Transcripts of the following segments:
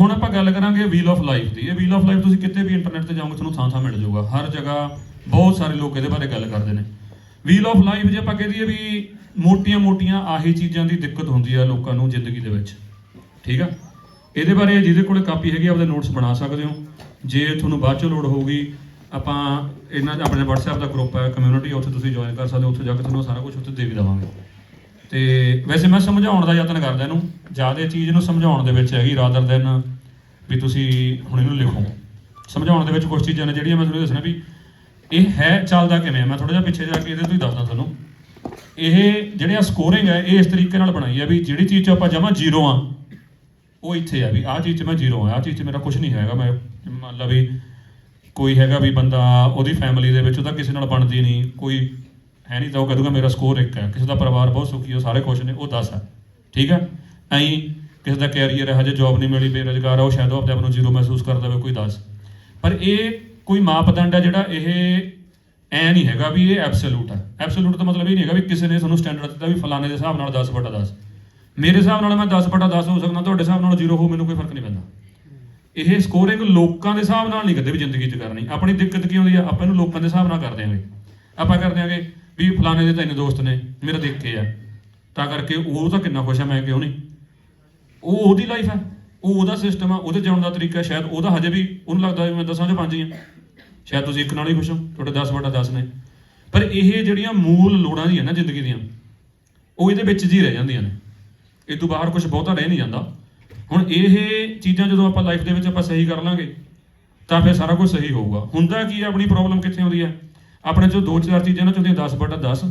ਹੁਣ ਆਪਾਂ ਗੱਲ ਕਰਾਂਗੇ ਵੀਲ ਆਫ ਲਾਈਫ ਦੀ। ਇਹ ਵੀਲ ਆਫ ਲਾਈਫ ਤੁਸੀਂ ਕਿਤੇ ਵੀ ਇੰਟਰਨੈਟ ਤੇ ਜਾਓਗੇ ਤੁਹਾਨੂੰ ਥਾਂ ਥਾਂ ਮਿਲ ਜਾਊਗਾ। ਹਰ ਜਗ੍ਹਾ ਬਹੁਤ ਸਾਰੇ ਲੋਕ ਇਹਦੇ ਬਾਰੇ ਗੱਲ ਕਰਦੇ ਨੇ। ਵੀਲ ਆਫ ਲਾਈਫ ਜੇ ਆਪਾਂ ਕਹਿ ਦਈਏ ਵੀ ਮੋਟੀਆਂ-ਮੋਟੀਆਂ ਆਹੀ ਚੀਜ਼ਾਂ ਦੀ ਦਿੱਕਤ ਹੁੰਦੀ ਆ ਲੋਕਾਂ ਨੂੰ ਜ਼ਿੰਦਗੀ ਦੇ ਵਿੱਚ। ਠੀਕ ਆ? ਇਹਦੇ ਬਾਰੇ ਜਿਹਦੇ ਕੋਲ ਕਾਪੀ ਹੈਗੀ ਆ, ਆਪਦੇ ਨੋਟਸ ਬਣਾ ਸਕਦੇ ਹੋ। ਜੇ ਤੁਹਾਨੂੰ ਬਾਅਦ ਚ ਲੋੜ ਹੋਊਗੀ ਆਪਾਂ ਇਹਨਾਂ ਆਪਣੇ WhatsApp ਦਾ ਗਰੁੱਪ ਹੈ ਕਮਿਊਨਿਟੀ ਉੱਥੇ ਤੁਸੀਂ ਜੁਆਇਨ ਕਰ ਸਕਦੇ ਹੋ ਉੱਥੇ ਜਾ ਕੇ ਤੁਹਾਨੂੰ ਸਾਰਾ ਕੁਝ ਉੱਥੇ ਦੇ ਵੀ ਦੇਵਾਂਗੇ। ਤੇ ਵੈਸੇ ਮੈਂ ਸਮਝਾਉਣ ਦਾ ਯਤਨ ਕਰਦਾ ਇਹਨੂੰ, ਜ਼ਿਆਦਾ ਚੀਜ਼ ਨੂੰ ਸਮਝਾਉਣ ਦੇ ਵਿੱਚ ਹੈਗੀ ਰਾਦਰ ਦੈਨ ਵੀ ਤੁਸੀਂ ਹੁਣ ਇਹਨੂੰ ਲਿਖੋ। ਸਮਝਾਉਣ ਦੇ ਵਿੱਚ ਕੁਝ ਚੀਜ਼ਾਂ ਨੇ ਜਿਹੜੀਆਂ ਮੈਂ ਤੁਹਾਨੂੰ ਦੱਸਣਾ ਵੀ ਇਹ ਹੈ ਚੱਲਦਾ ਕਿਵੇਂ ਮੈਂ ਥੋੜਾ ਜਿਹਾ ਪਿੱਛੇ ਜਾ ਕੇ ਇਹਦੇ ਤੋਂ ਹੀ ਦੱਸਦਾ ਤੁਹਾਨੂੰ। ਇਹ ਜਿਹੜੇ ਆ ਸਕੋਰਿੰਗ ਹੈ, ਇਹ ਇਸ ਤਰੀਕੇ ਨਾਲ ਬਣਾਈ ਹੈ ਵੀ ਜਿਹੜੀ ਚੀਜ਼ 'ਚ ਆਪਾਂ ਜਮਾ ਜ਼ੀਰੋ ਆ, ਉਹ ਇੱਥੇ ਆ ਵੀ ਆਹ ਚੀਜ਼ 'ਚ ਮੈਂ ਜ਼ੀਰੋ ਆ, ਆਹ ਚੀਜ਼ 'ਚ ਮੇਰਾ ਕੁਝ ਨਹੀਂ ਹੈਗਾ। ਮੈਂ ਮੰਨ ਲਾ ਵੀ ਕੋਈ ਹੈਗਾ ਵੀ ਬੰਦਾ ਉਹਦੀ ਫੈਮਿਲੀ ਦੇ ਵਿੱਚ ਉਹਦਾ ਕਿਸੇ ਨਾਲ ਬਣਦੀ ਨਹੀਂ, ਕੋਈ ਹੈ ਨਹੀਂ ਤਾਂ ਉਹ ਕਹਦੂਗਾ ਮੇਰਾ ਸਕੋਰ ਇੱਕ ਹੈ। ਕਿਸੇ ਦਾ ਪਰਿਵਾਰ ਬਹੁਤ ਸੁਖੀ ਹੈ ਸਾਰੇ ਖੁਸ਼ ਨੇ, ਉਹ 10 ਹੈ। ਠੀਕ ਹੈ? ਐਂ ਕਿਸੇ ਦਾ ਕੈਰੀਅਰ ਹੈ, ਹਜੇ ਜੌਬ ਨਹੀਂ ਮਿਲੀ, ਬੇਰੁਜ਼ਗਾਰ ਹੈ, ਉਹ ਸ਼ਾਇਦ ਉਹ ਆਪਣੇ ਆਪ ਨੂੰ ਜ਼ੀਰੋ ਮਹਿਸੂਸ ਕਰਦਾ ਹੋਵੇ, ਕੋਈ 10 ਪਰ ਇਹ ਕੋਈ ਮਾਪਦੰਡ ਹੈ ਜਿਹੜਾ ਇਹ ਐ ਨਹੀਂ ਹੈਗਾ ਵੀ ਇਹ ਐਬਸੋਲੂਟ ਹੈ। ਐਬਸੋਲੂਟ ਦਾ ਮਤਲਬ ਇਹ ਨਹੀਂ ਹੈਗਾ ਵੀ ਕਿਸੇ ਨੇ ਤੁਹਾਨੂੰ ਸਟੈਂਡਰਡ ਦਿੱਤਾ ਵੀ ਫਲਾਣੇ ਦੇ ਹਿਸਾਬ ਨਾਲ 10 ਬਟਾ 10 ਮੇਰੇ ਹਿਸਾਬ ਨਾਲ ਮੈਂ 10 ਬਟਾ 10 ਹੋ ਸਕਦਾ, ਤੁਹਾਡੇ ਹਿਸਾਬ ਨਾਲ 0 ਹੋ, ਮੈਨੂੰ ਕੋਈ ਫ਼ਰਕ ਨਹੀਂ ਪੈਂਦਾ। ਇਹ ਸਕੋਰਿੰਗ ਲੋਕਾਂ ਦੇ ਹਿਸਾਬ ਨਾਲ ਨਹੀਂ ਕਦੇ ਵੀ ਜ਼ਿੰਦਗੀ 'ਚ ਕਰਨੀ। ਆਪਣੀ ਦਿੱਕਤ ਕੀ ਆਉਂਦੀ ਆ ਆਪਾਂ ਇਹਨੂੰ ਲੋਕਾਂ ਦੇ ਹਿਸਾਬ ਨਾਲ ਕਰ ਦਿਆਂਗੇ ਆਪਾਂ ਕਰਦੇ ਦਿਆਂਗੇ ਵੀ ਫਲਾਣੇ ਦੇ ਤਿੰਨ ਦੋਸਤ ਨੇ, ਮੇਰਾ ਦੇਖ ਕੇ ਆ। ਤਾਂ ਕਰਕੇ ਉਹ ਤਾਂ ਕਿੰਨਾ ਖੁਸ਼ ਆ ਮੈਂ ਕਿਉਂ ਨਹੀਂ? ਉਹ ਉਹਦੀ ਲਾਈਫ ਹੈ ਉਹ ਉਹਦਾ ਸਿਸਟਮ ਆ, ਉਹਦੇ ਜਿਉਣ ਦਾ ਤਰੀਕਾ ਸ਼ਾਇਦ ਉਹਦਾ ਹਜੇ ਵੀ, ਉਹਨੂੰ ਲੱਗਦਾ ਵੀ ਮੈਂ ਦਸਾਂ ਚੋਂ ਪੰਜ ਹੀ ਆ। ਸ਼ਾਇਦ ਤੁਸੀਂ ਇੱਕ ਨਾਲ ਹੀ ਖੁਸ਼ ਹੋ, ਤੁਹਾਡੇ 10 ਬਟਾ 10 ਨੇ। ਪਰ ਇਹ ਜਿਹੜੀਆਂ ਮੂਲ ਲੋੜਾਂ ਦੀਆਂ ਨਾ ਜ਼ਿੰਦਗੀ ਦੀਆਂ, ਉਹ ਇਹਦੇ ਵਿੱਚ ਜੀ ਰਹਿ ਜਾਂਦੀਆਂ ਨੇ। ਇਹ ਤੋਂ ਬਾਹਰ ਕੁਝ ਬਹੁਤਾ ਰਹਿ ਨਹੀਂ ਜਾਂਦਾ। ਹੁਣ ਇਹ ਚੀਜ਼ਾਂ ਜਦੋਂ ਆਪਾਂ ਲਾਈਫ ਦੇ ਵਿੱਚ ਆਪਾਂ ਸਹੀ ਕਰ ਲਾਂਗੇ, ਤਾਂ ਫਿਰ ਸਾਰਾ ਕੁਝ ਸਹੀ ਹੋਊਗਾ। ਹੁੰਦਾ ਕੀ ਹੈ ਆਪਣੀ ਪ੍ਰੋਬਲਮ ਕਿੱਥੇ ਆਉਂਦੀ ਹੈ ਆਪਣੇ ਚੋਂ ਦੋ ਚਾਰ ਚੀਜ਼ਾਂ ਨਾ ਚੋਂਦੀਆਂ 10 ਬਟਾ 10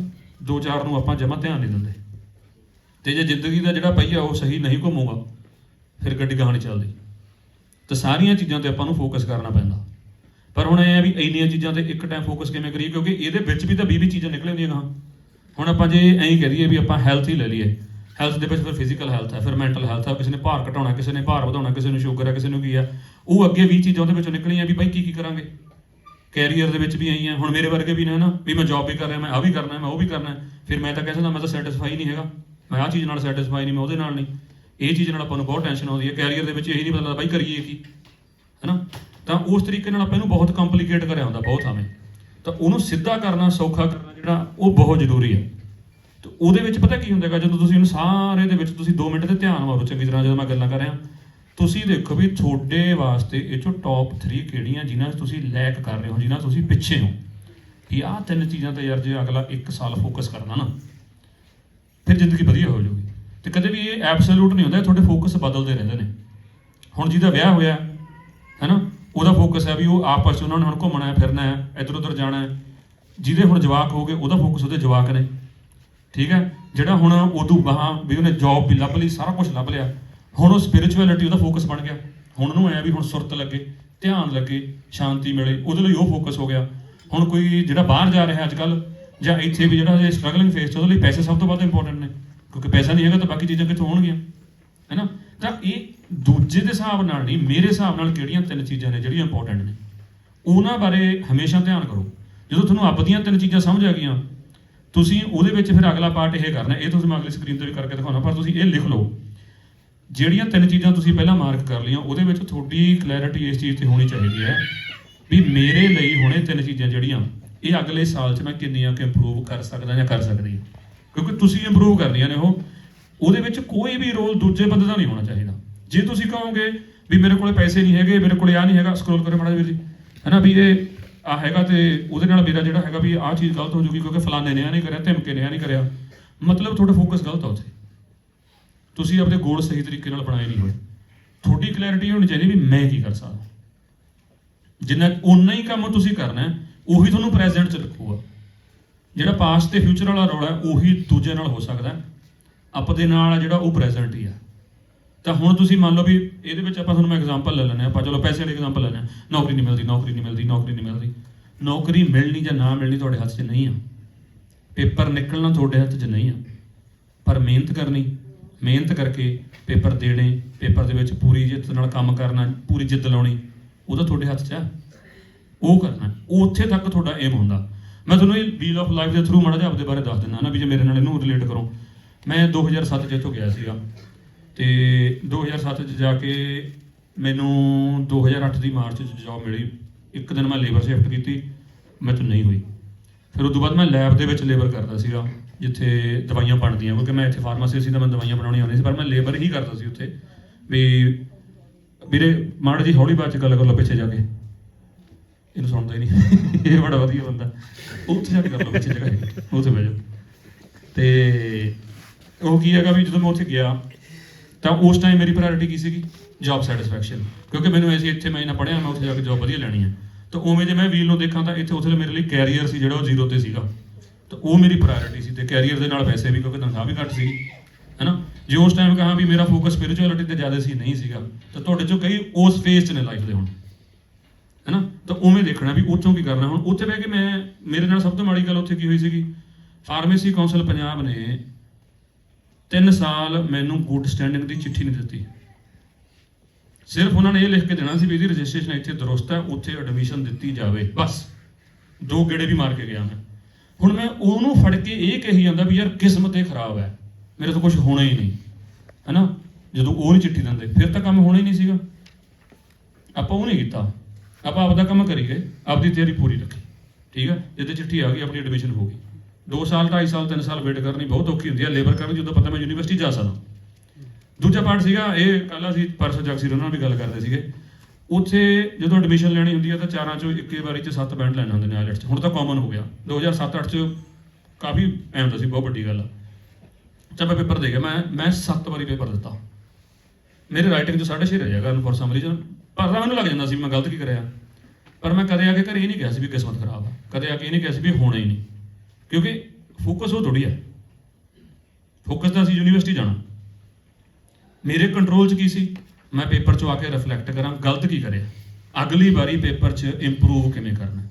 ਦੋ ਚਾਰ ਨੂੰ ਆਪਾਂ ਜਮਾ ਧਿਆਨ ਨਹੀਂ ਦਿੰਦੇ। ਤੇ ਜੇ ਜ਼ਿੰਦਗੀ ਦਾ ਜਿਹੜਾ ਪਹੀਆ ਉਹ ਸਹੀ ਨਹੀਂ ਘੁੰਮੂਗਾ, ਫਿਰ ਗੱਡੀ ਗਾਹ ਨਹੀਂ ਚੱਲਦੀ। ਤਾਂ ਸਾਰੀਆਂ ਚੀਜ਼ਾਂ ਤੇ ਆਪਾਂ ਨੂੰ ਫੋਕਸ ਕਰਨਾ ਪੈਂਦਾ। ਪਰ ਹੁਣ ਇਹ ਹੈ ਵੀ ਇੰਨੀਆਂ ਚੀਜ਼ਾਂ ਤੇ ਇੱਕ ਟਾਈਮ ਫੋਕਸ ਕਿਵੇਂ ਕਰੀਏ, ਕਿਉਂਕਿ ਇਹਦੇ ਵਿੱਚ ਵੀ ਤਾਂ 20 20 ਚੀਜ਼ਾਂ ਨਿਕਲ ਆਉਂਦੀਆਂ ਗਾਂ ਹੁਣ ਆਪਾਂ ਜੇ ਐਂ ਕਹਿ ਦਈਏ ਵੀ ਆਪਾਂ ਹੈਲਥ ਹੀ ਲੈ ਲਈਏ। ਹੈਲਥ ਦੇ ਵਿੱਚ ਫਿਰ ਫਿਜ਼ੀਕਲ ਹੈਲਥ ਹੈ, ਫਿਰ ਮੈਂਟਲ ਹੈਲਥ ਹੈ, ਕਿਸੇ ਨੇ ਭਾਰ ਘਟਾਉਣਾ, ਕਿਸੇ ਨੇ ਭਾਰ ਵਧਾਉਣਾ, ਕਿਸੇ ਨੂੰ ਸ਼ੂਗਰ ਹੈ, ਕਿਸੇ ਨੂੰ ਕੀ ਹੈ। ਉਹ ਅੱਗੇ 20 ਚੀਜ਼ਾਂ ਉਹਦੇ ਵਿੱਚੋਂ ਨਿਕਲੀਆਂ ਵੀ ਬਾਈ ਕੀ ਕੀ ਕਰਾਂਗੇ? ਕੈਰੀਅਰ ਦੇ ਵਿੱਚ ਵੀ ਆਈ ਆ ਹੁਣ ਮੇਰੇ ਵਰਗੇ ਵੀ ਨੇ ਨਾ ਵੀ ਮੈਂ ਜੌਬ ਵੀ ਕਰ ਰਿਹਾ, ਮੈਂ ਆ ਵੀ ਕਰਨਾ ਮੈਂ ਉਹ ਵੀ ਕਰਨਾ ਫਿਰ ਮੈਂ ਤਾਂ ਕਹਿ ਸਕਦਾ, ਮੈਂ ਤਾਂ ਸੈਟੀਸਫਾਈ ਨਹੀਂ ਹੈਗਾ। ਮੈਂ ਆਹ ਚੀਜ਼ ਨਾਲ ਸੈਟੀਸਫਾਈ ਨਹੀਂ, ਮੈਂ ਉਹਦੇ ਨਾਲ ਨਹੀਂ। ਇਹ ਚੀਜ਼ ਨਾਲ ਆਪਾਂ ਨੂੰ ਬਹੁਤ ਟੈਨਸ਼ਨ ਆਉਂਦੀ ਹੈ। ਕੈਰੀਅਰ ਦੇ ਵਿੱਚ ਇਹੀ ਨਹੀਂ ਪਤਾ ਲੱਗਦਾ, ਬਾਈ ਕਰੀਏ ਕੀ? ਹੈਨਾ? ਤਾਂ ਉਸ ਤਰੀਕੇ ਨਾਲ ਆਪਾਂ ਇਹਨੂੰ ਬਹੁਤ ਕੰਪਲਿਕੇਟ ਕਰਿਆ ਹੁੰਦਾ, ਬਹੁਤ ਥਾਵੇਂ ਤਾਂ ਉਹਨੂੰ ਸਿੱਧਾ ਕਰਨਾ, ਸੌਖਾ ਕਰਨਾ ਜਿਹੜਾ, ਉਹ ਬਹੁਤ ਜ਼ਰੂਰੀ ਹੈ। ਤੇ ਉਹਦੇ ਵਿੱਚ ਪਤਾ ਕੀ ਹੁੰਦਾਗਾ, ਜਦੋਂ ਤੁਸੀਂ ਉਹਨੂੰ ਸਾਰੇ ਦੇ ਵਿੱਚ ਤੁਸੀਂ 2 ਮਿੰਟ ਤੇ ਧਿਆਨ ਮਾਰੋ, ਚੰਗੀ ਤਰ੍ਹਾਂ, ਜਦੋਂ ਮੈਂ ਗੱਲਾਂ ਕਰ ਰਿਹਾ। ਤੁਸੀਂ ਦੇਖੋ ਵੀ ਤੁਹਾਡੇ ਵਾਸਤੇ ਇਹ ਚੋਂ ਟੌਪ 3 ਕਿਹੜੀਆਂ ਜਿਨ੍ਹਾਂ 'ਚ ਤੁਸੀਂ ਲੈਕ ਕਰ ਰਹੇ ਹੋ, ਜਿਨ੍ਹਾਂ 'ਚ ਤੁਸੀਂ ਪਿੱਛੇ ਹੋ? ਕਿ ਆਹ ਤਿੰਨ ਚੀਜ਼ਾਂ ਤੇ ਯਾਰ ਜੇ ਅਗਲਾ 1 ਸਾਲ ਫੋਕਸ ਕਰਨਾ ਨਾ, ਫਿਰ ਜ਼ਿੰਦਗੀ ਵਧੀਆ ਹੋ ਜਾਊਗੀ। ਤੇ ਕਦੇ ਵੀ ਇਹ ਐਬਸੋਲੂਟ ਨਹੀਂ ਹੁੰਦਾ ਤੁਹਾਡੇ ਫੋਕਸ ਬਦਲਦੇ ਰਹਿੰਦੇ ਨੇ। ਹੁਣ ਜਿਹਦਾ ਵਿਆਹ ਹੋਇਆ, ਹੈਨਾ, ਉਹਦਾ ਫੋਕਸ ਹੈ ਵੀ ਉਹ ਆਪਸ ਚ ਉਹਨਾਂ ਨੇ ਹੁਣ ਘੁੰਮਣਾ ਹੈ, ਫਿਰਨਾ ਹੈ ਇੱਧਰ ਉੱਧਰ ਜਾਣਾ ਹੈ। ਜਿਹਦੇ ਹੁਣ ਜਵਾਕ ਹੋ ਗਏ, ਉਹਦਾ ਫੋਕਸ ਉਹਦੇ ਜਵਾਕ ਨੇ। ਠੀਕ ਹੈ? ਜਿਹੜਾ ਹੁਣ ਉਦੋਂ ਬਾਹਾਂ ਵੀ ਉਹਨੇ ਜੌਬ ਵੀ ਲੱਭ ਲਈ, ਸਾਰਾ ਕੁਝ ਲੱਭ ਲਿਆ। ਹੁਣ ਉਹ ਸਪਿਰਚੁਅਲਿਟੀ ਉਹਦਾ ਫੋਕਸ ਬਣ ਗਿਆ। ਹੁਣ ਉਹਨੂੰ ਐ ਵੀ ਹੁਣ ਸੁਰਤ ਲੱਗੇ, ਧਿਆਨ ਲੱਗੇ, ਸ਼ਾਂਤੀ ਮਿਲੇ, ਉਹਦੇ ਲਈ ਉਹ ਫੋਕਸ ਹੋ ਗਿਆ। ਹੁਣ ਕੋਈ ਜਿਹੜਾ ਬਾਹਰ ਜਾ ਰਿਹਾ ਅੱਜ ਕੱਲ ਜਾਂ ਇੱਥੇ ਵੀ ਜਿਹੜਾ ਸਟਰਗਲਿੰਗ ਫੇਸ ਚ, ਉਹਦੇ ਲਈ ਪੈਸੇ ਸਭ ਤੋਂ ਵੱਧ ਇੰਪੋਰਟੈਂਟ ਨੇ। ਕਿਉਂਕਿ ਪੈਸਾ ਨਹੀਂ ਹੈਗਾ ਤਾਂ ਬਾਕੀ ਚੀਜ਼ਾਂ ਕਿੱਥੋਂ ਹੋਣਗੀਆਂ? ਹੈਨਾ? ਤਾਂ ਇਹ ਦੂਜੇ ਦੇ ਹਿਸਾਬ ਨਾਲ ਨਹੀਂ, ਮੇਰੇ ਹਿਸਾਬ ਨਾਲ ਕਿਹੜੀਆਂ ਤਿੰਨ ਚੀਜ਼ਾਂ ਨੇ ਜਿਹੜੀਆਂ ਇੰਪੋਰਟੈਂਟ ਨੇ? ਉਹਨਾਂ ਬਾਰੇ ਹਮੇਸ਼ਾ ਧਿਆਨ ਕਰੋ। ਜਦੋਂ ਤੁਹਾਨੂੰ ਆਪਦੀਆਂ ਤਿੰਨ ਚੀਜ਼ਾਂ ਸਮਝ ਆ ਗਈਆਂ, ਤੁਸੀਂ ਉਹਦੇ ਵਿੱਚ ਫਿਰ ਅਗਲਾ ਪਾਰਟ ਇਹ ਕਰਨਾ, ਇਹ ਤੁਸੀਂ ਮੈਂ ਅਗਲੀ ਸਕਰੀਨ ਤੇ ਵੀ ਕਰਕੇ ਦਿਖਾਉਣਾ, ਪਰ ਤੁਸੀਂ ਇਹ ਲਿਖ ਲਓ। ਜਿਹੜੀਆਂ ਤਿੰਨ ਚੀਜ਼ਾਂ ਤੁਸੀਂ ਪਹਿਲਾਂ ਮਾਰਕ ਕਰ ਲਈਆਂ, ਉਹਦੇ ਵਿੱਚ ਤੁਹਾਡੀ ਕਲੈਰਿਟੀ ਇਸ ਚੀਜ਼ ਤੇ ਹੋਣੀ ਚਾਹੀਦੀ ਹੈ ਵੀ ਮੇਰੇ ਲਈ ਹੁਣੇ ਤਿੰਨ ਚੀਜ਼ਾਂ ਜਿਹੜੀਆਂ, ਇਹ ਅਗਲੇ ਸਾਲ 'ਚ ਮੈਂ ਕਿੰਨੀਆਂ ਕਿ ਇੰਪਰੂਵ ਕਰ ਸਕਦਾ ਜਾਂ ਕਰ ਸਕਦੀ ਕਿਉਂਕਿ ਤੁਸੀਂ ਇੰਪਰੂਵ ਕਰਨੀਆਂ ਨੇ ਉਹ, ਉਹਦੇ ਵਿੱਚ ਕੋਈ ਵੀ ਰੋਲ ਦੂਜੇ ਬੰਦੇ ਦਾ ਨਹੀਂ ਹੋਣਾ ਚਾਹੀਦਾ। ਜੇ ਤੁਸੀਂ ਕਹੋਗੇ ਵੀ ਮੇਰੇ ਕੋਲੇ ਪੈਸੇ ਨਹੀਂ ਹੈਗੇ, ਮੇਰੇ ਕੋਲੇ ਆ ਨਹੀਂ ਹੈਗਾ ਸਕਰੋਲ ਕਰੋ ਮਾੜਾ ਵੀਰ ਜੀ। ਹੈਨਾ ਵੀ ਇਹ ਆ ਹੈਗਾ ਤੇ ਉਹਦੇ ਨਾਲ ਮੇਰਾ ਜਿਹੜਾ ਹੈਗਾ ਵੀ ਆਹ ਚੀਜ਼ ਗਲਤ ਹੋ ਜੂਗੀ ਕਿਉਂਕਿ ਫਲਾਣੇ ਨੇ ਆ ਨਹੀਂ ਕਰਿਆ, ਧਮਕੇ ਨੇ ਆ ਨਹੀਂ ਕਰਿਆ। ਮਤਲਬ ਤੁਹਾਡਾ ਫੋਕਸ ਗਲਤ ਆ ਉੱਥੇ। ਤੁਸੀਂ ਆਪਣੇ ਗੋਲ ਸਹੀ ਤਰੀਕੇ ਨਾਲ ਬਣਾਏ ਨਹੀਂ ਹੋਏ। ਤੁਹਾਡੀ ਕਲੈਰਿਟੀ ਹੋਣੀ ਚਾਹੀਦੀ ਵੀ ਮੈਂ ਕੀ ਕਰ ਸਕਦਾ। ਜਿੰਨਾ ਉਨਾ ਹੀ ਕੰਮ ਤੁਸੀਂ ਕਰਨਾ ਹੈ, ਉਹੀ ਤੁਹਾਨੂੰ ਪ੍ਰੈਜ਼ੈਂਟ 'ਚ ਰੱਖੂਗਾ। ਜਿਹੜਾ ਪਾਸਟ ਤੇ ਫਿਊਚਰ ਵਾਲਾ ਰੋਲ ਹੈ, ਉਹੀ ਦੂਜੇ ਨਾਲ ਹੋ ਸਕਦਾ ਹੈ। ਅਪ ਦੇ ਨਾਲ ਜਿਹੜਾ ਉਹ ਪ੍ਰੈਜ਼ੈਂਟ ਹੀ ਆ। ਤਾਂ ਹੁਣ ਤੁਸੀਂ ਮੰਨ ਲਓ ਵੀ ਇਹਦੇ ਵਿੱਚ ਆਪਾਂ ਤੁਹਾਨੂੰ ਮੈਂ ਐਗਜ਼ਾਮਪਲ ਲੈ ਲੈਂਦੇ ਹਾਂ। ਆਪਾਂ ਚਲੋ ਪੈਸੇ ਵਾਲੀ ਐਗਜ਼ਾਮਪਲ ਲੈਂਦੇ ਹਾਂ। ਨੌਕਰੀ ਨਹੀਂ ਮਿਲਦੀ, ਨੌਕਰੀ ਨਹੀਂ ਮਿਲਦੀ, ਨੌਕਰੀ ਨਹੀਂ ਮਿਲਦੀ। ਨੌਕਰੀ ਮਿਲਣੀ ਜਾਂ ਨਾ ਮਿਲਣੀ ਤੁਹਾਡੇ ਹੱਥ 'ਚ ਨਹੀਂ ਆ। ਪੇਪਰ ਨਿਕਲਣਾ ਤੁਹਾਡੇ ਹੱਥ 'ਚ ਨਹੀਂ ਆ। ਪਰ ਮਿਹਨਤ ਕਰਨੀ ਮਿਹਨਤ ਕਰਕੇ ਪੇਪਰ ਦੇਣੇ, ਪੇਪਰ ਦੇ ਵਿੱਚ ਪੂਰੀ ਜਿੱਤ ਨਾਲ ਕੰਮ ਕਰਨਾ, ਪੂਰੀ ਜਿੱਦ ਲਾਉਣੀ, ਉਹ ਤਾਂ ਤੁਹਾਡੇ ਹੱਥ 'ਚ ਆ। ਉਹ ਕਰਨਾ ਉਹ ਉੱਥੇ ਤੱਕ ਤੁਹਾਡਾ ਏਮ ਹੁੰਦਾ। ਮੈਂ ਤੁਹਾਨੂੰ ਇਹ ਵੀਲ ਆਫ ਲਾਈਫ ਦੇ ਥਰੂ ਮਾੜਾ ਜਿਹਾ ਆਪਦੇ ਬਾਰੇ ਦੱਸ ਦਿੰਦਾ ਨਾ ਵੀ ਜੇ ਮੇਰੇ ਨਾਲ ਇਹਨੂੰ ਰਿਲੇਟ ਕਰੋ। ਮੈਂ 2007 ਚ ਇੱਥੋਂ ਗਿਆ ਸੀਗਾ। ਤੇ 2007 ਚ ਜਾ ਕੇ ਮੈਨੂੰ 2008 ਦੀ ਮਾਰਚ ਚ ਜੌਬ ਮਿਲੀ। ਇੱਕ ਦਿਨ ਮੈਂ ਲੇਬਰ ਸ਼ਿਫਟ ਕੀਤੀ। ਮੈਂ ਤੋਂ ਨਹੀਂ ਹੋਈ। ਫਿਰ ਉਸ ਤੋਂ ਬਾਅਦ ਮੈਂ ਲੈਬ ਦੇ ਵਿੱਚ ਲੇਬਰ ਕਰਦਾ ਸੀਗਾ। ਜਿੱਥੇ ਦਵਾਈਆਂ ਬਣਦੀਆਂ, ਕਿਉਂਕਿ ਮੈਂ ਇੱਥੇ ਫਾਰਮਾਸੀ ਸੀ ਤਾਂ ਮੈਂ ਦਵਾਈਆਂ ਬਣਾਉਣੀ ਆਉਂਦੀ ਸੀ, ਪਰ ਮੈਂ ਲੇਬਰ ਹੀ ਕਰਦਾ ਸੀ ਉੱਥੇ। ਵੀ ਵੀਰੇ, ਮਾੜਾ ਜੀ ਹੌਲੀ ਬਾਤ ਚ ਗੱਲ ਕਰ ਲਓ ਪਿੱਛੇ ਜਾ ਕੇ। ਇਹਨੂੰ ਸੁਣਦਾ ਹੀ ਨਹੀਂ। ਇਹ ਬੜਾ ਵਧੀਆ ਬੰਦਾ। ਉੱਥੇ ਜਾ ਕੇ ਕਰ ਲਓ ਪਿੱਛੇ ਜਗ੍ਹਾ ਹੈ ਉੱਥੇ ਬਹਿ ਜਾਓ ਤੇ ਉਹ ਕੀ ਹੈਗਾ ਵੀ ਜਦੋਂ ਮੈਂ ਉੱਥੇ ਗਿਆ, ਤਾਂ ਉਸ ਟਾਈਮ ਮੇਰੀ ਪ੍ਰਾਇੋਰਟੀ ਕੀ ਸੀਗੀ? ਜੌਬ ਸੈਟੀਸਫੈਕਸ਼ਨ ਕਿਉਂਕਿ ਮੈਨੂੰ ਐਸੀ ਇੱਥੇ ਮੈਂ ਇਹਨਾਂ ਪੜ੍ਹਿਆ, ਮੈਂ ਉੱਥੇ ਜਾ ਕੇ ਜੌਬ ਵਧੀਆ ਲੈਣੀ ਹੈ। ਤਾਂ ਉਵੇਂ ਜੇ ਮੈਂ ਵੀਲ ਨੂੰ ਦੇਖਾਂ ਤਾਂ ਇੱਥੇ ਉੱਥੇ ਮੇਰੇ ਲਈ ਕੈਰੀਅਰ ਸੀ ਜਿਹੜਾ ਉਹ ਜ਼ੀਰੋ ਤੇ ਸੀਗਾ। ਤਾਂ ਉਹ ਮੇਰੀ ਪ੍ਰਾਇੋਰਟੀ ਸੀ ਤੇ ਕੈਰੀਅਰ ਦੇ ਨਾਲ ਵੈਸੇ ਵੀ ਕਿਉਂਕਿ ਤਨਖਾਹ ਵੀ ਘੱਟ ਸੀਗੀ, ਹੈਨਾ? ਜੇ ਉਸ ਟਾਈਮ ਕਹਾਂ ਵੀ ਮੇਰਾ ਫੋਕਸ ਸਪਿਰਚੁਅਲਿਟੀ ਤੇ ਜ਼ਿਆਦਾ ਸੀ, ਨਹੀਂ ਸੀਗਾ, ਤਾਂ ਤੁਹਾਡੇ ਚੋਂ ਕਈ ਉਸ ਫੇਸ 'ਚ ਨੇ ਲਾਈਫ ਦੇ ਹੁਣ, ਹੈਨਾ? ਤਾਂ ਉਵੇਂ ਦੇਖਣਾ ਵੀ ਉੱਥੋਂ ਕੀ ਕਰਨਾ ਹੁਣ। ਉੱਥੇ ਬਹਿ ਕੇ ਮੈਂ, ਮੇਰੇ ਨਾਲ ਸਭ ਤੋਂ ਮਾੜੀ ਗੱਲ ਉੱਥੇ ਕੀ ਹੋਈ ਸੀਗੀ? ਫਾਰਮੇਸੀ ਕਾਉਂਸਲ ਪੰਜਾਬ ਨੇ 3 ਸਾਲ ਮੈਨੂੰ ਗੁੱਡ ਸਟੈਂਡਿੰਗ ਦੀ ਚਿੱਠੀ ਨਹੀਂ ਦਿੱਤੀ। ਸਿਰਫ ਉਹਨਾਂ ਨੇ ਇਹ ਲਿਖ ਕੇ ਦੇਣਾ ਸੀ ਵੀ ਇਹਦੀ ਰਜਿਸਟ੍ਰੇਸ਼ਨ ਇੱਥੇ ਦਰੁਸਤ ਹੈ, ਉੱਥੇ ਐਡਮਿਸ਼ਨ ਦਿੱਤੀ ਜਾਵੇ, ਬਸ। ਦੋ ਗੇੜੇ ਵੀ ਮਾਰ ਕੇ ਗਿਆ ਮੈਂ। ਹੁਣ ਮੈਂ ਉਹਨੂੰ ਫੜ ਕੇ ਇਹ ਕਹੀ ਜਾਂਦਾ ਵੀ ਯਾਰ ਕਿਸਮਤ ਇਹ ਖਰਾਬ ਹੈ। ਮੇਰੇ ਤੋਂ ਕੁਝ ਹੋਣਾ ਹੀ ਨਹੀਂ। ਹੈਨਾ? ਜਦੋਂ ਉਹ ਨਹੀਂ ਚਿੱਠੀ ਦਿੰਦੇ, ਫਿਰ ਤਾਂ ਕੰਮ ਹੋਣਾ ਹੀ ਨਹੀਂ ਸੀਗਾ। ਆਪਾਂ ਉਹ ਨਹੀਂ ਕੀਤਾ। ਆਪਾਂ ਆਪਦਾ ਕੰਮ ਕਰੀ ਗਏ। ਆਪਦੀ ਤਿਆਰੀ ਪੂਰੀ ਰੱਖੀ। ਠੀਕ ਹੈ ਜਦੋਂ ਚਿੱਠੀ ਆ ਗਈ, ਆਪਣੀ ਐਡਮਿਸ਼ਨ ਹੋ ਗਈ। 2 ਸਾਲ 2.5 ਸਾਲ 3 ਸਾਲ ਵੇਟ ਕਰਨੀ ਬਹੁਤ ਔਖੀ ਹੁੰਦੀ ਹੈ ਲੇਬਰ ਕਰਨ ਜਦੋਂ ਪਤਾ ਮੈਂ ਯੂਨੀਵਰਸਿਟੀ ਜਾ ਸਕਦਾ। ਦੂਜਾ ਪਾਰਟ ਸੀਗਾ, ਇਹ ਕੱਲ ਅਸੀਂ ਪਰਸੋਂ ਜਗਸੀਰ ਉਹਨਾਂ ਨਾਲ ਵੀ ਗੱਲ ਕਰਦੇ ਸੀਗੇ। ਉੱਥੇ ਜਦੋਂ ਐਡਮਿਸ਼ਨ ਲੈਣੀ ਹੁੰਦੀ ਹੈ ਤਾਂ ਚਾਰਾਂ ਚੋਂ ਇੱਕੇ ਵਾਰੀ ਚ ਸੱਤ ਬੈਂਡ ਲੈਣੇ ਹੁੰਦੇ ਨੇ ਆਇਲਟਸ 'ਚ। ਹੁਣ ਤਾਂ ਕਾਮਨ ਹੋ ਗਿਆ। 2007-8 ਚ ਕਾਫੀ ਐਮ ਹੁੰਦਾ ਸੀ, ਬਹੁਤ ਵੱਡੀ ਗੱਲ ਆ। ਜਦ ਮੈਂ ਪੇਪਰ ਦੇ ਗਿਆ। ਮੈਂ ਮੈਂ ਸੱਤ ਵਾਰੀ ਪੇਪਰ ਦਿੱਤਾ। ਮੇਰੇ ਰਾਈਟਿੰਗ 'ਚ 6.5 ਰਹਿ ਜਾਗਾ ਫॉर ਸਮ ਰੀਜ਼ਨ ਪਰ ਮੈਨੂੰ ਲੱਗ ਜਾਂਦਾ ਸੀ ਮੈਂ ਗਲਤ ਕੀ ਕਰਿਆ। ਪਰ ਮੈਂ ਕਦੇ ਆ ਕੇ ਘਰੇ ਇਹ ਨਹੀਂ ਕਿਹਾ ਸੀ ਵੀ ਕਿਸਮਤ ਖਰਾਬ ਆ। ਕਦੇ ਆ ਕੇ ਇਹ ਨਹੀਂ ਕਿਹਾ ਸੀ ਵੀ ਹੋਣਾ ਹੀ ਨਹੀਂ। ਕਿਉਂਕਿ ਫੋਕਸ ਉਹ ਥੋੜੀ ਹੈ ਫੋਕਸ ਤਾਂ ਅਸੀਂ ਯੂਨੀਵਰਸਿਟੀ ਜਾਣਾ। ਮੇਰੇ ਕੰਟਰੋਲ 'ਚ ਕੀ ਸੀ? ਮੈਂ ਪੇਪਰ 'ਚੋਂ ਆ ਕੇ ਰਿਫਲੈਕਟ ਕਰਾਂ, ਗਲਤ ਕੀ ਕਰਿਆ? ਅਗਲੀ ਵਾਰੀ ਪੇਪਰ 'ਚ ਇੰਪਰੂਵ ਕਿਵੇਂ ਕਰਨਾ?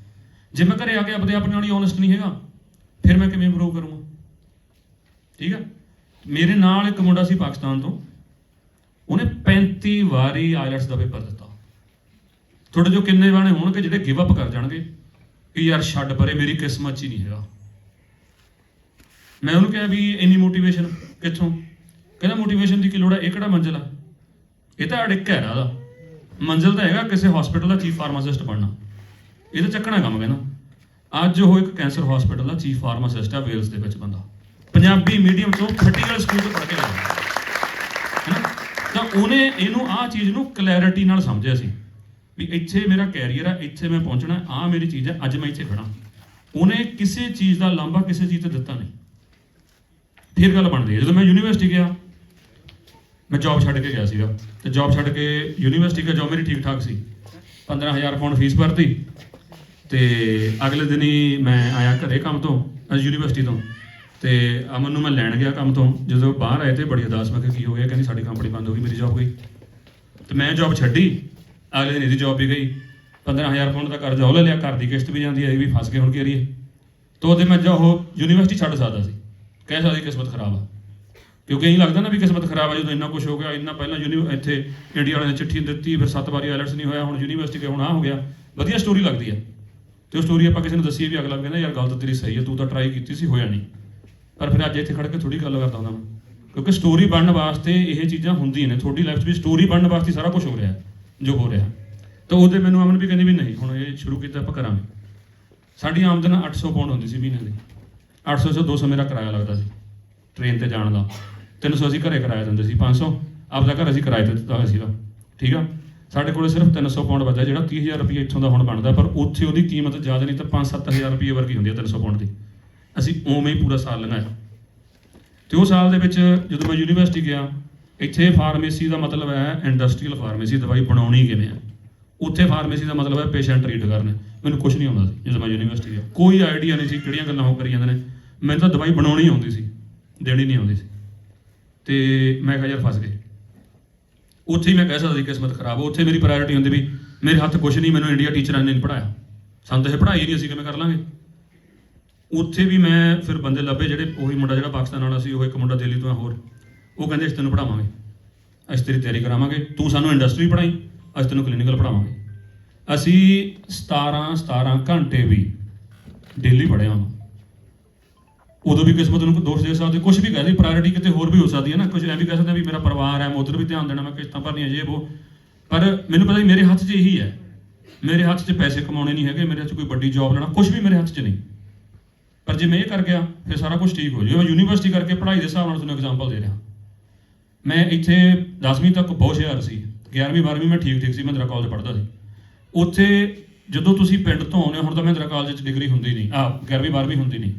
ਜੇ ਮੈਂ ਘਰੇ ਆ ਕੇ ਆਪਣੇ ਆਪ ਨਾਲ ਹੀ ਓਨੈਸਟ ਨਹੀਂ ਹੈਗਾ, ਫਿਰ ਮੈਂ ਕਿਵੇਂ ਇੰਪਰੂਵ ਕਰੂੰਗਾ? ਠੀਕ ਆ? ਮੇਰੇ ਨਾਲ ਇੱਕ ਮੁੰਡਾ ਸੀ ਪਾਕਿਸਤਾਨ ਤੋਂ, ਉਹਨੇ 35 ਵਾਰੀ ਆਇਲਟਸ ਦਾ ਪੇਪਰ ਦਿੱਤਾ। ਤੁਹਾਡੇ ਜੋ ਕਿੰਨੇ ਬਾਣੇ ਹੋਣਗੇ ਜਿਹੜੇ ਗਿਵ ਅਪ ਕਰ ਜਾਣਗੇ, ਕਿ ਯਾਰ ਛੱਡ ਪਰੇ, ਮੇਰੀ ਕਿਸਮਤ 'ਚ ਹੀ ਨਹੀਂ ਹੈਗਾ। ਮੈਂ ਉਹਨੂੰ ਕਿਹਾ ਵੀ ਇੰਨੀ ਮੋਟੀਵੇਸ਼ਨ ਕਿੱਥੋਂ? ਕਹਿੰਦਾ ਮੋਟੀਵੇਸ਼ਨ ਦੀ ਕੀ ਲੋੜ ਹੈ ਇਹ ਕਿਹੜਾ ਮੰਜ਼ਿਲ ਆ? ਇਹ ਤਾਂ ਅੜਿੱਕਾ ਹੈ ਉਹਦਾ ਮੰਜ਼ਿਲ ਤਾਂ ਹੈਗਾ ਕਿਸੇ ਹਸਪੀਟਲ ਦਾ ਚੀਫ ਫਾਰਮਾਸਿਸਟ ਬਣਨਾ। ਇਹ ਤਾਂ ਚੱਕਣਾ ਕੰਮ ਕਹਿੰਦਾ। ਅੱਜ ਉਹ ਇੱਕ ਕੈਂਸਰ ਹਸਪੀਟਲ ਦਾ ਚੀਫ ਫਾਰਮਾਸਿਸਟ ਆ, ਵੇਲਸ ਦੇ ਵਿੱਚ ਬੰਦਾ। ਪੰਜਾਬੀ ਮੀਡੀਅਮ ਤੋਂ ਖੱਟੀਗਲ ਸਕੂਲ ਤੋਂ ਪੜ੍ਹ ਕੇ ਆਇਆ ਤਾਂ ਉਹਨੇ ਇਹਨੂੰ ਆਹ ਚੀਜ਼ ਨੂੰ ਕਲੈਰਿਟੀ ਨਾਲ ਸਮਝਿਆ ਸੀ ਵੀ ਇੱਥੇ ਮੇਰਾ ਕੈਰੀਅਰ ਆ, ਇੱਥੇ ਮੈਂ ਪਹੁੰਚਣਾ, ਆਹ ਮੇਰੀ ਚੀਜ਼ ਹੈ ਅੱਜ ਮੈਂ ਇੱਥੇ ਖੜਾ ਉਹਨੇ ਕਿਸੇ ਚੀਜ਼ ਦਾ ਲਾਂਭਾ ਕਿਸੇ ਚੀਜ਼ ਤੇ ਦਿੱਤਾ ਨਹੀਂ। ਫਿਰ ਗੱਲ ਬਣਦੀ ਹੈ, ਜਦੋਂ ਮੈਂ ਯੂਨੀਵਰਸਿਟੀ ਗਿਆ ਮੈਂ ਜੌਬ ਛੱਡ ਕੇ ਗਿਆ ਸੀਗਾ। ਤੇ ਜੌਬ ਛੱਡ ਕੇ ਯੂਨੀਵਰਸਿਟੀ ਦਾ ਜੌਬ ਮੇਰੀ ਠੀਕ ਠਾਕ ਸੀ। 15000 ਪਾਉਂਡ ਫੀਸ ਭਰਤੀ। ਤੇ ਅਗਲੇ ਦਿਨ ਹੀ ਮੈਂ ਆਇਆ ਘਰੇ ਕੰਮ ਤੋਂ ਯੂਨੀਵਰਸਿਟੀ ਤੋਂ। ਤੇ ਅਮਨ ਨੂੰ ਮੈਂ ਲੈਣ ਗਿਆ ਕੰਮ ਤੋਂ। ਜਦੋਂ ਬਾਹਰ ਆਏ ਤੇ ਬੜੀ ਉਦਾਸ, ਮੈਂ ਕਿਹਾ, ਕੀ ਹੋ ਗਿਆ? ਕਹਿੰਦੀ, ਸਾਡੀ ਕੰਪਨੀ ਬੰਦ ਹੋ ਗਈ, ਮੇਰੀ ਜੌਬ ਗਈ। ਤੇ ਮੈਂ ਜੌਬ ਛੱਡੀ। ਅਗਲੇ ਦਿਨ ਇਹਦੀ ਜੌਬ ਵੀ ਗਈ। 15000 ਪਾਉਂਡ ਦਾ ਕਰਜ਼ਾ ਉਹ ਲੈ ਲਿਆ। ਘਰ ਦੀ ਕਿਸ਼ਤ ਵੀ ਜਾਂਦੀ ਹੈ, ਇਹ ਵੀ ਫਸ ਗਏ, ਹੁਣ ਕੀ ਕਰੀਏ? ਤੋ ਉਹਦੇ ਮੈਂ ਜੋ ਉਹ ਯੂਨੀਵਰਸਿਟੀ ਛੱਡ ਸਕਦਾ ਸੀ। ਕਹਿ ਸਕਦਾ ਕਿਸਮਤ ਖਰਾਬ ਆ। ਕਿਉਂਕਿ ਇਹ ਲੱਗਦਾ ਨਾ ਵੀ ਕਿਸਮਤ ਖਰਾਬ ਆ, ਜਦੋਂ ਇੰਨਾ ਕੁਝ ਹੋ ਗਿਆ, ਇੰਨਾ ਪਹਿਲਾਂ ਯੂਨੀ ਇੱਥੇ ਇੰਡੀਆ ਵਾਲਿਆਂ ਨੇ ਚਿੱਠੀ ਦਿੱਤੀ, ਫਿਰ ਸੱਤ ਵਾਰੀ ਆਇਲਟਸ ਨਹੀਂ ਹੋਇਆ, ਹੁਣ ਯੂਨੀਵਰਸਿਟੀ ਗਏ ਹੁਣ ਆ ਹੋ ਗਿਆ। ਵਧੀਆ ਸਟੋਰੀ ਲੱਗਦੀ ਹੈ ਤੇ ਉਹ ਸਟੋਰੀ ਆਪਾਂ ਕਿਸੇ ਨੂੰ ਦੱਸੀਏ ਵੀ ਅਗਲਾ ਕਹਿੰਦਾ, ਯਾਰ ਗੱਲ ਤਾਂ ਤੇਰੀ ਸਹੀ ਹੈ ਤੂੰ ਤਾਂ ਟਰਾਈ ਕੀਤੀ ਸੀ, ਹੋਇਆ ਨਹੀਂ। ਪਰ ਫਿਰ ਅੱਜ ਇੱਥੇ ਖੜ ਕੇ ਥੋੜੀ ਗੱਲ ਕਰਦਾ ਹੁੰਦਾ ਮੈਂ। ਕਿਉਂਕਿ ਸਟੋਰੀ ਬਣਨ ਵਾਸਤੇ ਇਹ ਚੀਜ਼ਾਂ ਹੁੰਦੀਆਂ ਨੇ, ਤੁਹਾਡੀ ਲਾਈਫ 'ਚ ਵੀ ਸਟੋਰੀ ਬਣਨ ਵਾਸਤੇ ਸਾਰਾ ਕੁਝ ਹੋ ਰਿਹਾ, ਜੋ ਹੋ ਰਿਹਾ। ਤਾਂ ਉਹਦੇ ਮੈਨੂੰ ਅਮਨ ਵੀ ਕਹਿੰਦੀ ਵੀ ਨਹੀਂ, ਹੁਣ ਇਹ ਸ਼ੁਰੂ ਕੀਤਾ ਆਪਾਂ ਕਰਾਂਗੇ। ਸਾਡੀ ਆਮਦਨ 800 ਪਾਉਂਡ ਹੁੰਦੀ ਸੀ ਮਹੀਨੇ ਦੀ। 800 ਤੋਂ 200 ਮੇਰਾ ਕਿਰਾਇਆ ਲੱਗਦਾ ਸੀ ਟ੍ਰੇਨ ਤੇ ਜਾਣ ਦਾ। 300 ਅਸੀਂ ਘਰੇ ਕਿਰਾਇਆ ਦਿੰਦੇ ਸੀ 500 ਆਪਦਾ ਘਰ ਅਸੀਂ ਕਿਰਾਏ ਤੇ ਦਿੱਤਾ ਹੋਇਆ ਸੀਗਾ। ਠੀਕ ਆ? ਸਾਡੇ ਕੋਲੇ ਸਿਰਫ 300 ਪਾਉਂਡ ਬਚਦਾ ਜਿਹੜਾ 30000 ਰੁਪਏ ਇੱਥੋਂ ਦਾ ਹੁਣ ਬਣਦਾ, ਪਰ ਉੱਥੇ ਉਹਦੀ ਕੀਮਤ ਜ਼ਿਆਦਾ ਨਹੀਂ ਤਾਂ 5-7000 ਰੁਪਏ ਵਰਗੀ ਹੁੰਦੀ ਹੈ 300 ਪਾਉਂਡ ਦੀ। ਅਸੀਂ ਉਵੇਂ ਹੀ ਪੂਰਾ ਸਾਲ ਲੰਘਾਇਆ। ਤੇ ਉਹ ਸਾਲ ਦੇ ਵਿੱਚ ਜਦੋਂ ਮੈਂ ਯੂਨੀਵਰਸਿਟੀ ਗਿਆ, ਇੱਥੇ ਫਾਰਮੇਸੀ ਦਾ ਮਤਲਬ ਹੈ ਇੰਡਸਟਰੀਅਲ ਫਾਰਮੇਸੀ, ਦਵਾਈ ਬਣਾਉਣੀ ਕਿਵੇਂ ਆ? ਉੱਥੇ ਫਾਰਮੇਸੀ ਦਾ ਮਤਲਬ ਹੈ ਪੇਸ਼ੈਂਟ ਟ੍ਰੀਟ ਕਰਨੇ। ਮੈਨੂੰ ਕੁਝ ਨਹੀਂ ਆਉਂਦਾ ਸੀ ਜਦੋਂ ਮੈਂ ਯੂਨੀਵਰਸਿਟੀ ਗਿਆ। ਕੋਈ ਆਈਡੀਆ ਨਹੀਂ ਸੀ ਕਿਹੜੀਆਂ ਗੱਲਾਂ ਹੋ ਕਰੀ ਜਾਂਦੇ ਨੇ। ਮੈਨੂੰ ਤਾਂ ਦਵਾਈ ਬਣਾਉਣੀ ਆਉਂਦੀ ਸੀ, ਦੇਣੀ ਨਹੀਂ ਆਉਂਦੀ ਸੀ। ਤੇ ਮੈਂ ਕਿਹਾ, ਯਾਰ, ਫਸ ਗਏ। ਉੱਥੇ ਹੀ ਮੈਂ ਕਹਿ ਸਕਦਾ ਸੀ, ਕਿਸਮਤ ਖਰਾਬ ਉੱਥੇ ਮੇਰੀ ਪ੍ਰਾਇੋਰਟੀ ਹੁੰਦੀ ਵੀ ਮੇਰੇ ਹੱਥ ਕੁਝ ਨਹੀਂ, ਮੈਨੂੰ ਇੰਡੀਆ ਟੀਚਰਾਂ ਨੇ ਨਹੀਂ ਪੜਾਇਆ ਸਾਨੂੰ ਤਾਂ ਇਹ ਪੜ੍ਹਾਈ ਨਹੀਂ ਅਸੀਂ ਕਿਵੇਂ ਕਰ ਲਾਂਗੇ। ਉੱਥੇ ਵੀ ਮੈਂ ਫਿਰ ਬੰਦੇ ਲੱਭੇ ਜਿਹੜੇ ਉਹੀ ਮੁੰਡਾ ਜਿਹੜਾ ਪਾਕਿਸਤਾਨ ਵਾਲਾ ਸੀ, ਉਹ ਇੱਕ ਮੁੰਡਾ ਦਿੱਲੀ ਤੋਂ ਆ ਹੋਰ। ਉਹ ਕਹਿੰਦੇ, ਅਸੀਂ ਤੈਨੂੰ ਪੜਾਵਾਂਗੇ ਅਸੀਂ ਤੇਰੀ ਤਿਆਰੀ ਕਰਾਵਾਂਗੇ। ਤੂੰ ਸਾਨੂੰ ਇੰਡਸਟਰੀ ਪੜਾਈ ਅਸੀਂ ਤੈਨੂੰ ਕਲੀਨਿਕਲ ਪੜਾਵਾਂਗੇ ਅਸੀਂ 17 17 ਘੰਟੇ ਵੀ ਡੇਲੀ ਪੜ੍ਹੇ ਹਾਂ। ਉਦੋਂ ਵੀ ਕਿਸਮਤ ਨੂੰ ਦੋਸ਼ ਦੇ ਸਕਦੇ ਕੁਝ ਵੀ ਕਹਿ ਕਹਦੇ ਪ੍ਰਾਇੋਰਟੀ ਕਿਤੇ ਹੋਰ ਵੀ ਹੋ ਸਕਦੀ ਹੈ ਨਾ ਕੁਝ ਐ ਵੀ ਕਹਿ ਸਕਦੇ ਵੀ ਮੇਰਾ ਪਰਿਵਾਰ ਹੈ, ਮੈਂ ਉੱਧਰ ਵੀ ਧਿਆਨ ਦੇਣਾ, ਮੈਂ ਕਿਸ਼ਤਾਂ ਭਰਨੀਆਂ ਜੇ ਉਹ ਪਰ ਮੈਨੂੰ ਪਤਾ ਵੀ ਮੇਰੇ ਹੱਥ 'ਚ ਇਹੀ ਹੈ। ਮੇਰੇ ਹੱਥ 'ਚ ਪੈਸੇ ਕਮਾਉਣੇ ਨਹੀਂ ਹੈਗੇ, ਮੇਰੇ ਹੱਥ 'ਚ ਕੋਈ ਵੱਡੀ ਜੌਬ ਲੈਣਾ ਕੁਝ ਵੀ ਮੇਰੇ ਹੱਥ 'ਚ ਨਹੀਂ। ਪਰ ਜੇ ਮੈਂ ਇਹ ਕਰ ਗਿਆ, ਫਿਰ ਸਾਰਾ ਕੁਝ ਠੀਕ ਹੋ ਜਾਊਗਾ ਮੈਂ ਯੂਨੀਵਰਸਿਟੀ ਕਰਕੇ ਪੜ੍ਹਾਈ ਦੇ ਹਿਸਾਬ ਨਾਲ ਤੁਹਾਨੂੰ ਐਗਜ਼ਾਮਪਲ ਦੇ ਰਿਹਾ। ਮੈਂ ਇੱਥੇ 10ਵੀਂ ਤੱਕ ਬਹੁਤ ਹੁਸ਼ਿਆਰ ਸੀ 11ਵੀਂ 12ਵੀਂ ਮੈਂ ਠੀਕ ਠੀਕ ਸੀ, ਮੈਂ ਦਰਾ ਕਾਲਜ ਪੜ੍ਹਦਾ ਸੀ। ਉੱਥੇ ਜਦੋਂ ਤੁਸੀਂ ਪਿੰਡ ਤੋਂ ਆਉਂਦੇ ਹੋ, ਹੁਣ ਤਾਂ ਮੈਂ ਦਰਾ ਕਾਲਜ 'ਚ ਡਿਗਰੀ ਹੁੰਦੀ ਨਹੀਂ ਆ 11ਵੀਂ 12ਵੀਂ ਹੁੰਦੀ ਨਹੀਂ।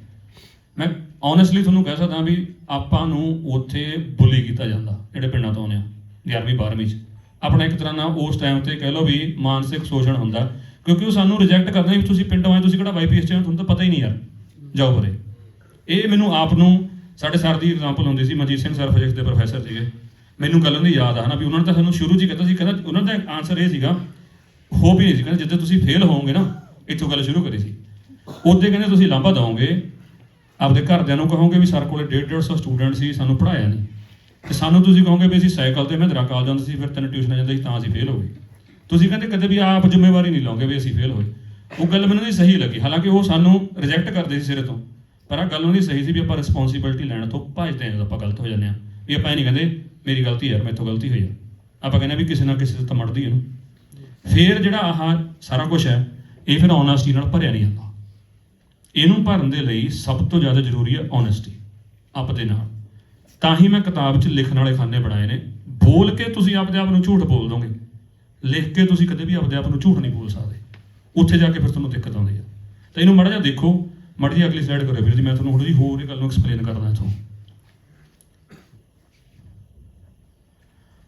ਓਨੈਸਟਲੀ ਤੁਹਾਨੂੰ ਕਹਿ ਸਕਦਾ ਵੀ ਆਪਾਂ ਨੂੰ ਉੱਥੇ ਬੁਲੀ ਕੀਤਾ ਜਾਂਦਾ, ਜਿਹੜੇ ਪਿੰਡਾਂ ਤੋਂ ਆਉਂਦੇ ਆ 11ਵੀਂ 12ਵੀਂ 'ਚ। ਆਪਣਾ ਇੱਕ ਤਰ੍ਹਾਂ ਨਾਲ ਉਸ ਟਾਈਮ ਤੇ ਕਹਿ ਲਓ ਵੀ ਮਾਨਸਿਕ ਸ਼ੋਸ਼ਣ ਹੁੰਦਾ, ਕਿਉਂਕਿ ਉਹ ਸਾਨੂੰ ਰਿਜੈਕਟ ਕਰਦੇ ਨੇ ਵੀ ਤੁਸੀਂ ਪਿੰਡੋਂ ਆਏ, ਤੁਸੀਂ ਕਿਹੜਾ ਵਾਈਪੀਐਸ ਚ ਆਏ, ਤੁਹਾਨੂੰ ਤਾਂ ਪਤਾ ਹੀ ਨਹੀਂ ਯਾਰ, ਜਾਓ ਪਰੇ ਇਹ ਮੈਨੂੰ ਆਪ ਨੂੰ, ਸਾਡੇ ਸਰ ਦੀ ਐਗਜ਼ਾਮਪਲ ਹੁੰਦੀ ਸੀ, ਮਨਜੀਤ ਸਿੰਘ ਸਰ ਫਿਜ਼ਿਕਸ ਦੇ ਪ੍ਰੋਫੈਸਰ ਸੀਗੇ। ਮੈਨੂੰ ਗੱਲ ਉਹਦੀ ਯਾਦ ਆ ਹਨਾ, ਵੀ ਉਹਨਾਂ ਨੇ ਤਾਂ ਸਾਨੂੰ ਸ਼ੁਰੂ 'ਚ ਹੀ ਕਹਿੰਦਾ ਸੀ, ਕਹਿੰਦਾ ਉਹਨਾਂ ਦਾ ਆਨਸਰ ਇਹ ਸੀਗਾ ਹੋਪ ਹੀ ਨਹੀਂ ਸੀ, ਕਹਿੰਦਾ ਜਿੱਦਾਂ ਤੁਸੀਂ ਫੇਲ ਹੋਵੋਗੇ ਨਾ, ਇੱਥੋਂ ਗੱਲ ਸ਼ੁਰੂ ਕਰੀ ਸੀ। ਉਹਦੇ ਕਹਿੰਦੇ ਤੁਸੀਂ ਲਾਂਭਾ ਦਵੋਗੇ ਆਪਦੇ ਘਰਦਿਆਂ ਨੂੰ ਕਹੋਗੇ ਵੀ ਸਰ ਕੋਲੇ 150 ਸਟੂਡੈਂਟ ਸੀ, ਸਾਨੂੰ ਪੜਾਇਆ ਨਹੀਂ ਤੇ ਸਾਨੂੰ ਤੁਸੀਂ ਕਹੋਗੇ ਵੀ ਅਸੀਂ ਸਾਈਕਲ ਤੇ ਮਹਿੰਦਰਾ ਕਾਲ ਜਾਂਦੇ ਸੀ, ਫਿਰ ਤਿੰਨ ਟਿਊਸ਼ਨਾਂ ਜਾਂਦੇ ਸੀ, ਤਾਂ ਅਸੀਂ ਫੇਲ ਹੋ ਗਏ। ਤੁਸੀਂ ਕਹਿੰਦੇ ਕਦੇ ਵੀ ਆਪ ਜ਼ਿੰਮੇਵਾਰੀ ਨਹੀਂ ਲਓਗੇ ਵੀ ਅਸੀਂ ਫੇਲ ਹੋਏ। ਉਹ ਗੱਲ ਮੈਨੂੰ ਨਹੀਂ ਸਹੀ ਲੱਗੀ। ਹਾਲਾਂਕਿ ਉਹ ਸਾਨੂੰ ਰਿਜੈਕਟ ਕਰਦੇ ਸੀ ਸਿਰੇ ਤੋਂ। ਪਰ ਆ ਗੱਲ ਉਹਦੀ ਸਹੀ ਸੀ ਵੀ ਆਪਾਂ ਰਿਸਪੌਂਸਿਬਿਲਟੀ ਲੈਣ ਤੋਂ ਭੱਜਦੇ ਹਾਂ ਜਦੋਂ ਆਪਾਂ ਗਲਤ ਹੋ ਜਾਂਦੇ ਹਾਂ। ਵੀ ਆਪਾਂ ਇਹ ਨਹੀਂ ਕਹਿੰਦੇ, ਮੇਰੀ ਗਲਤੀ ਯਾਰ, ਮੈਥੋਂ ਗਲਤੀ ਹੋਈ ਆ। ਆਪਾਂ ਕਹਿੰਦੇ ਵੀ ਕਿਸੇ ਨਾ ਕਿਸੇ ਤੋਂ ਮੜਦੀ ਹੈ ਨਾ। ਫਿਰ ਜਿਹੜਾ ਆਹ ਸਾਰਾ ਕੁਝ ਹੈ, ਇਹ ਫਿਰ ਓਨੈਸਟੀ ਨਾਲ ਭਰਿਆ ਨਹੀਂ ਜਾਂਦਾ। ਇਹਨੂੰ ਭਰਨ ਦੇ ਲਈ ਸਭ ਤੋਂ ਜ਼ਿਆਦਾ ਜ਼ਰੂਰੀ ਹੈ ਓਨੈਸਟੀ ਆਪਦੇ ਨਾਲ। ਤਾਂ ਹੀ ਮੈਂ ਕਿਤਾਬ 'ਚ ਲਿਖਣ ਵਾਲੇ ਖਾਨੇ ਬਣਾਏ ਨੇ। ਬੋਲ ਕੇ ਤੁਸੀਂ ਆਪਦੇ ਆਪ ਨੂੰ ਝੂਠ ਬੋਲ ਦੋਗੇ। ਲਿਖ ਕੇ ਤੁਸੀਂ ਕਦੇ ਵੀ ਆਪਦੇ ਆਪ ਨੂੰ ਝੂਠ ਨਹੀਂ ਬੋਲ ਸਕਦੇ। ਉੱਥੇ ਜਾ ਕੇ ਫਿਰ ਤੁਹਾਨੂੰ ਦਿੱਕਤ ਆਉਂਦੀ ਹੈ। ਤਾਂ ਇਹਨੂੰ ਮਾੜਾ ਜਿਹਾ ਦੇਖੋ। ਮਾੜੀ ਜਿਹੀ ਅਗਲੀ ਸਲਾਈਡ ਕਰੋ ਵੀਰ ਜੀ, ਮੈਂ ਤੁਹਾਨੂੰ ਥੋੜੀ ਜਿਹੀ ਹੋਰ ਇਹ ਗੱਲ ਨੂੰ ਐਕਸਪਲੇਨ ਕਰਦਾ ਇੱਥੋਂ।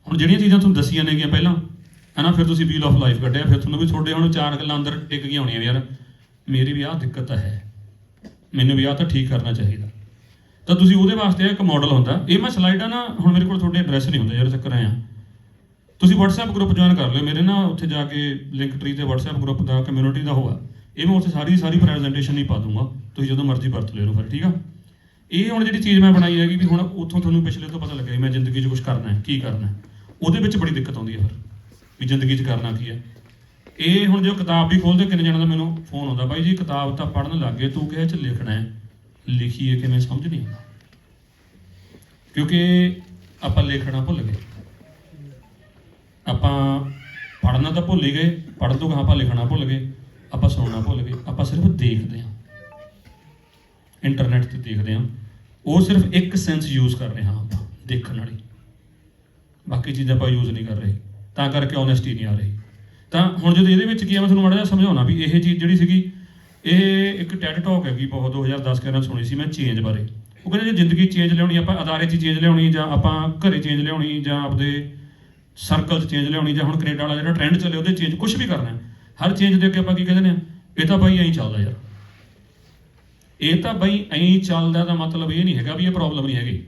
ਹੁਣ ਜਿਹੜੀਆਂ ਚੀਜ਼ਾਂ ਤੁਹਾਨੂੰ ਦੱਸੀਆਂ ਨੇਗੀਆਂ ਪਹਿਲਾਂ, ਹਨਾ, ਫਿਰ ਤੁਸੀਂ ਵੀਲ ਆਫ ਲਾਈਫ ਕੱਢਿਆ, ਫਿਰ ਤੁਹਾਨੂੰ ਵੀ ਤੁਹਾਡੇ ਹੁਣ ਚਾਰ ਗੱਲਾਂ ਅੰਦਰ ਟਿਕ ਗਈਆਂ ਹੋਣੀਆਂ ਯਾਰ। ਮੇਰੀ ਵੀ ਆਹ ਦਿੱਕਤ ਹੈ। ਮੈਨੂੰ ਵੀ ਆਹ ਤਾਂ ਠੀਕ ਕਰਨਾ ਚਾਹੀਦਾ। ਤਾਂ ਤੁਸੀਂ ਉਹਦੇ ਵਾਸਤੇ ਇੱਕ ਮਾਡਲ ਹੁੰਦਾ। ਇਹ ਮੈਂ ਸਲਾਈਡਾਂ ਨਾ, ਹੁਣ ਮੇਰੇ ਕੋਲ ਤੁਹਾਡੇ ਐਡਰੈਸ ਨਹੀਂ ਹੁੰਦੇ ਯਾਰ ਚੱਕਰ ਆਇਆ ਤੁਸੀਂ WhatsApp ਗਰੁੱਪ ਜੁਆਇਨ ਕਰ ਲਿਓ। ਮੇਰੇ ਨਾ ਉੱਥੇ ਜਾ ਕੇ ਲਿੰਕ ਟਰੀ ਤੇ WhatsApp ਗਰੁੱਪ ਦਾ ਕਮਿਊਨਿਟੀ ਦਾ ਹੋਆ ਇਹ ਮੈਂ ਉੱਥੇ ਸਾਰੀ ਸਾਰੀ ਪ੍ਰੈਜੈਂਟੇਸ਼ਨ ਹੀ ਪਾ ਦੂੰਗਾ। ਤੁਸੀਂ ਜਦੋਂ ਮਰਜ਼ੀ ਵਰਤ ਲਿਓ ਇਹਨੂੰ ਫਿਰ, ਠੀਕ ਆ? ਇਹ ਹੁਣ ਜਿਹੜੀ ਚੀਜ਼ ਮੈਂ ਬਣਾਈ ਹੈਗੀ ਵੀ ਹੁਣ ਉੱਥੋਂ ਤੁਹਾਨੂੰ ਪਿਛਲੇ ਤੋਂ ਪਤਾ ਲੱਗਿਆ ਮੈਂ ਜ਼ਿੰਦਗੀ 'ਚ ਕੁਝ ਕਰਨਾ ਹੈ, ਕੀ ਕਰਨਾ ਉਹਦੇ ਵਿੱਚ ਬੜੀ ਦਿੱਕਤ ਆਉਂਦੀ ਹੈ ਫਿਰ, ਵੀ ਜ਼ਿੰਦਗੀ 'ਚ ਕਰਨਾ ਕੀ ਹੈ। ਇਹ ਹੁਣ ਜੋ ਕਿਤਾਬ ਵੀ ਖੋਲਦੇ, ਕਿੰਨੇ ਜਣਾਂ ਦਾ ਮੈਨੂੰ ਫੋਨ ਆਉਂਦਾ, ਬਾਈ ਜੀ, ਕਿਤਾਬ ਤਾਂ ਪੜ੍ਹਨ ਲੱਗ ਗਏ, ਤੂੰ ਕਿਹਾ ਚ ਲਿਖਣਾ ਹੈ? ਲਿਖੀਏ ਕਿਵੇਂ, ਸਮਝ ਨਹੀਂ ਆਉਂਦਾ। ਕਿਉਂਕਿ ਆਪਾਂ ਲਿਖਣਾ ਭੁੱਲ ਗਏ। ਆਪਾਂ ਪੜ੍ਹਨਾ ਤਾਂ ਭੁੱਲ ਹੀ ਗਏ, ਪੜ੍ਹਨ ਤੋਂ ਕਹਾਂ ਆਪਾਂ ਲਿਖਣਾ ਭੁੱਲ ਗਏ, ਆਪਾਂ ਸੁਣਨਾ ਭੁੱਲ ਗਏ, ਆਪਾਂ ਸਿਰਫ ਦੇਖਦੇ ਹਾਂ। ਇੰਟਰਨੈਟ ਤੇ ਦੇਖਦੇ ਹਾਂ। ਉਹ ਸਿਰਫ ਇੱਕ ਸੈਂਸ ਯੂਜ਼ ਕਰ ਰਹੇ ਹਾਂ ਆਪਾਂ, ਦੇਖਣ ਵਾਲੀ। ਬਾਕੀ ਚੀਜ਼ਾਂ ਆਪਾਂ ਯੂਜ਼ ਨਹੀਂ ਕਰ ਰਹੇ, ਤਾਂ ਕਰਕੇ ਓਨੈਸਟੀ ਨਹੀਂ ਆ ਰਹੀ। ਤਾਂ ਹੁਣ ਜਦੋਂ ਇਹਦੇ ਵਿੱਚ ਕੀ ਆ, ਮੈਂ ਤੁਹਾਨੂੰ ਮਾੜਾ ਜਿਹਾ ਸਮਝਾਉਣਾ ਵੀ ਇਹ ਚੀਜ਼ ਜਿਹੜੀ ਸੀਗੀ, ਇਹ ਇੱਕ ਟੈਡ ਟਾਕ ਹੈਗੀ ਬਹੁਤ 2010 ਕੇ ਨਾਲ ਸੁਣੀ ਸੀ ਮੈਂ ਚੇਂਜ ਬਾਰੇ। ਉਹ ਕਹਿੰਦੇ ਜੇ ਜ਼ਿੰਦਗੀ ਚੇਂਜ ਲਿਆਉਣੀ, ਆਪਾਂ ਅਦਾਰੇ 'ਚ ਚੇਂਜ ਲਿਆਉਣੀ ਜਾਂ ਆਪਾਂ ਘਰੇ ਚੇਂਜ ਲਿਆਉਣੀ ਜਾਂ ਆਪਦੇ ਸਰਕਲ 'ਚ ਚੇਂਜ ਲਿਆਉਣੀ ਜਾਂ ਹੁਣ ਕੈਨੇਡਾ ਵਾਲਾ ਜਿਹੜਾ ਟ੍ਰੈਂਡ ਚੱਲੇ ਉਹਦੇ ਚੇਂਜ ਕੁਝ ਵੀ ਕਰਨਾ ਹਰ ਚੇਂਜ ਦੇ ਅੱਗੇ ਆਪਾਂ ਕੀ ਕਹਿੰਦੇ ਨੇ, ਇਹ ਤਾਂ ਬਾਈ ਐਂ ਚੱਲਦਾ ਯਾਰ। ਇਹ ਤਾਂ ਬਈ ਐਂ ਚੱਲਦਾ ਦਾ ਮਤਲਬ ਇਹ ਨਹੀਂ ਹੈਗਾ ਵੀ ਇਹ ਪ੍ਰੋਬਲਮ ਨਹੀਂ ਹੈਗੀ।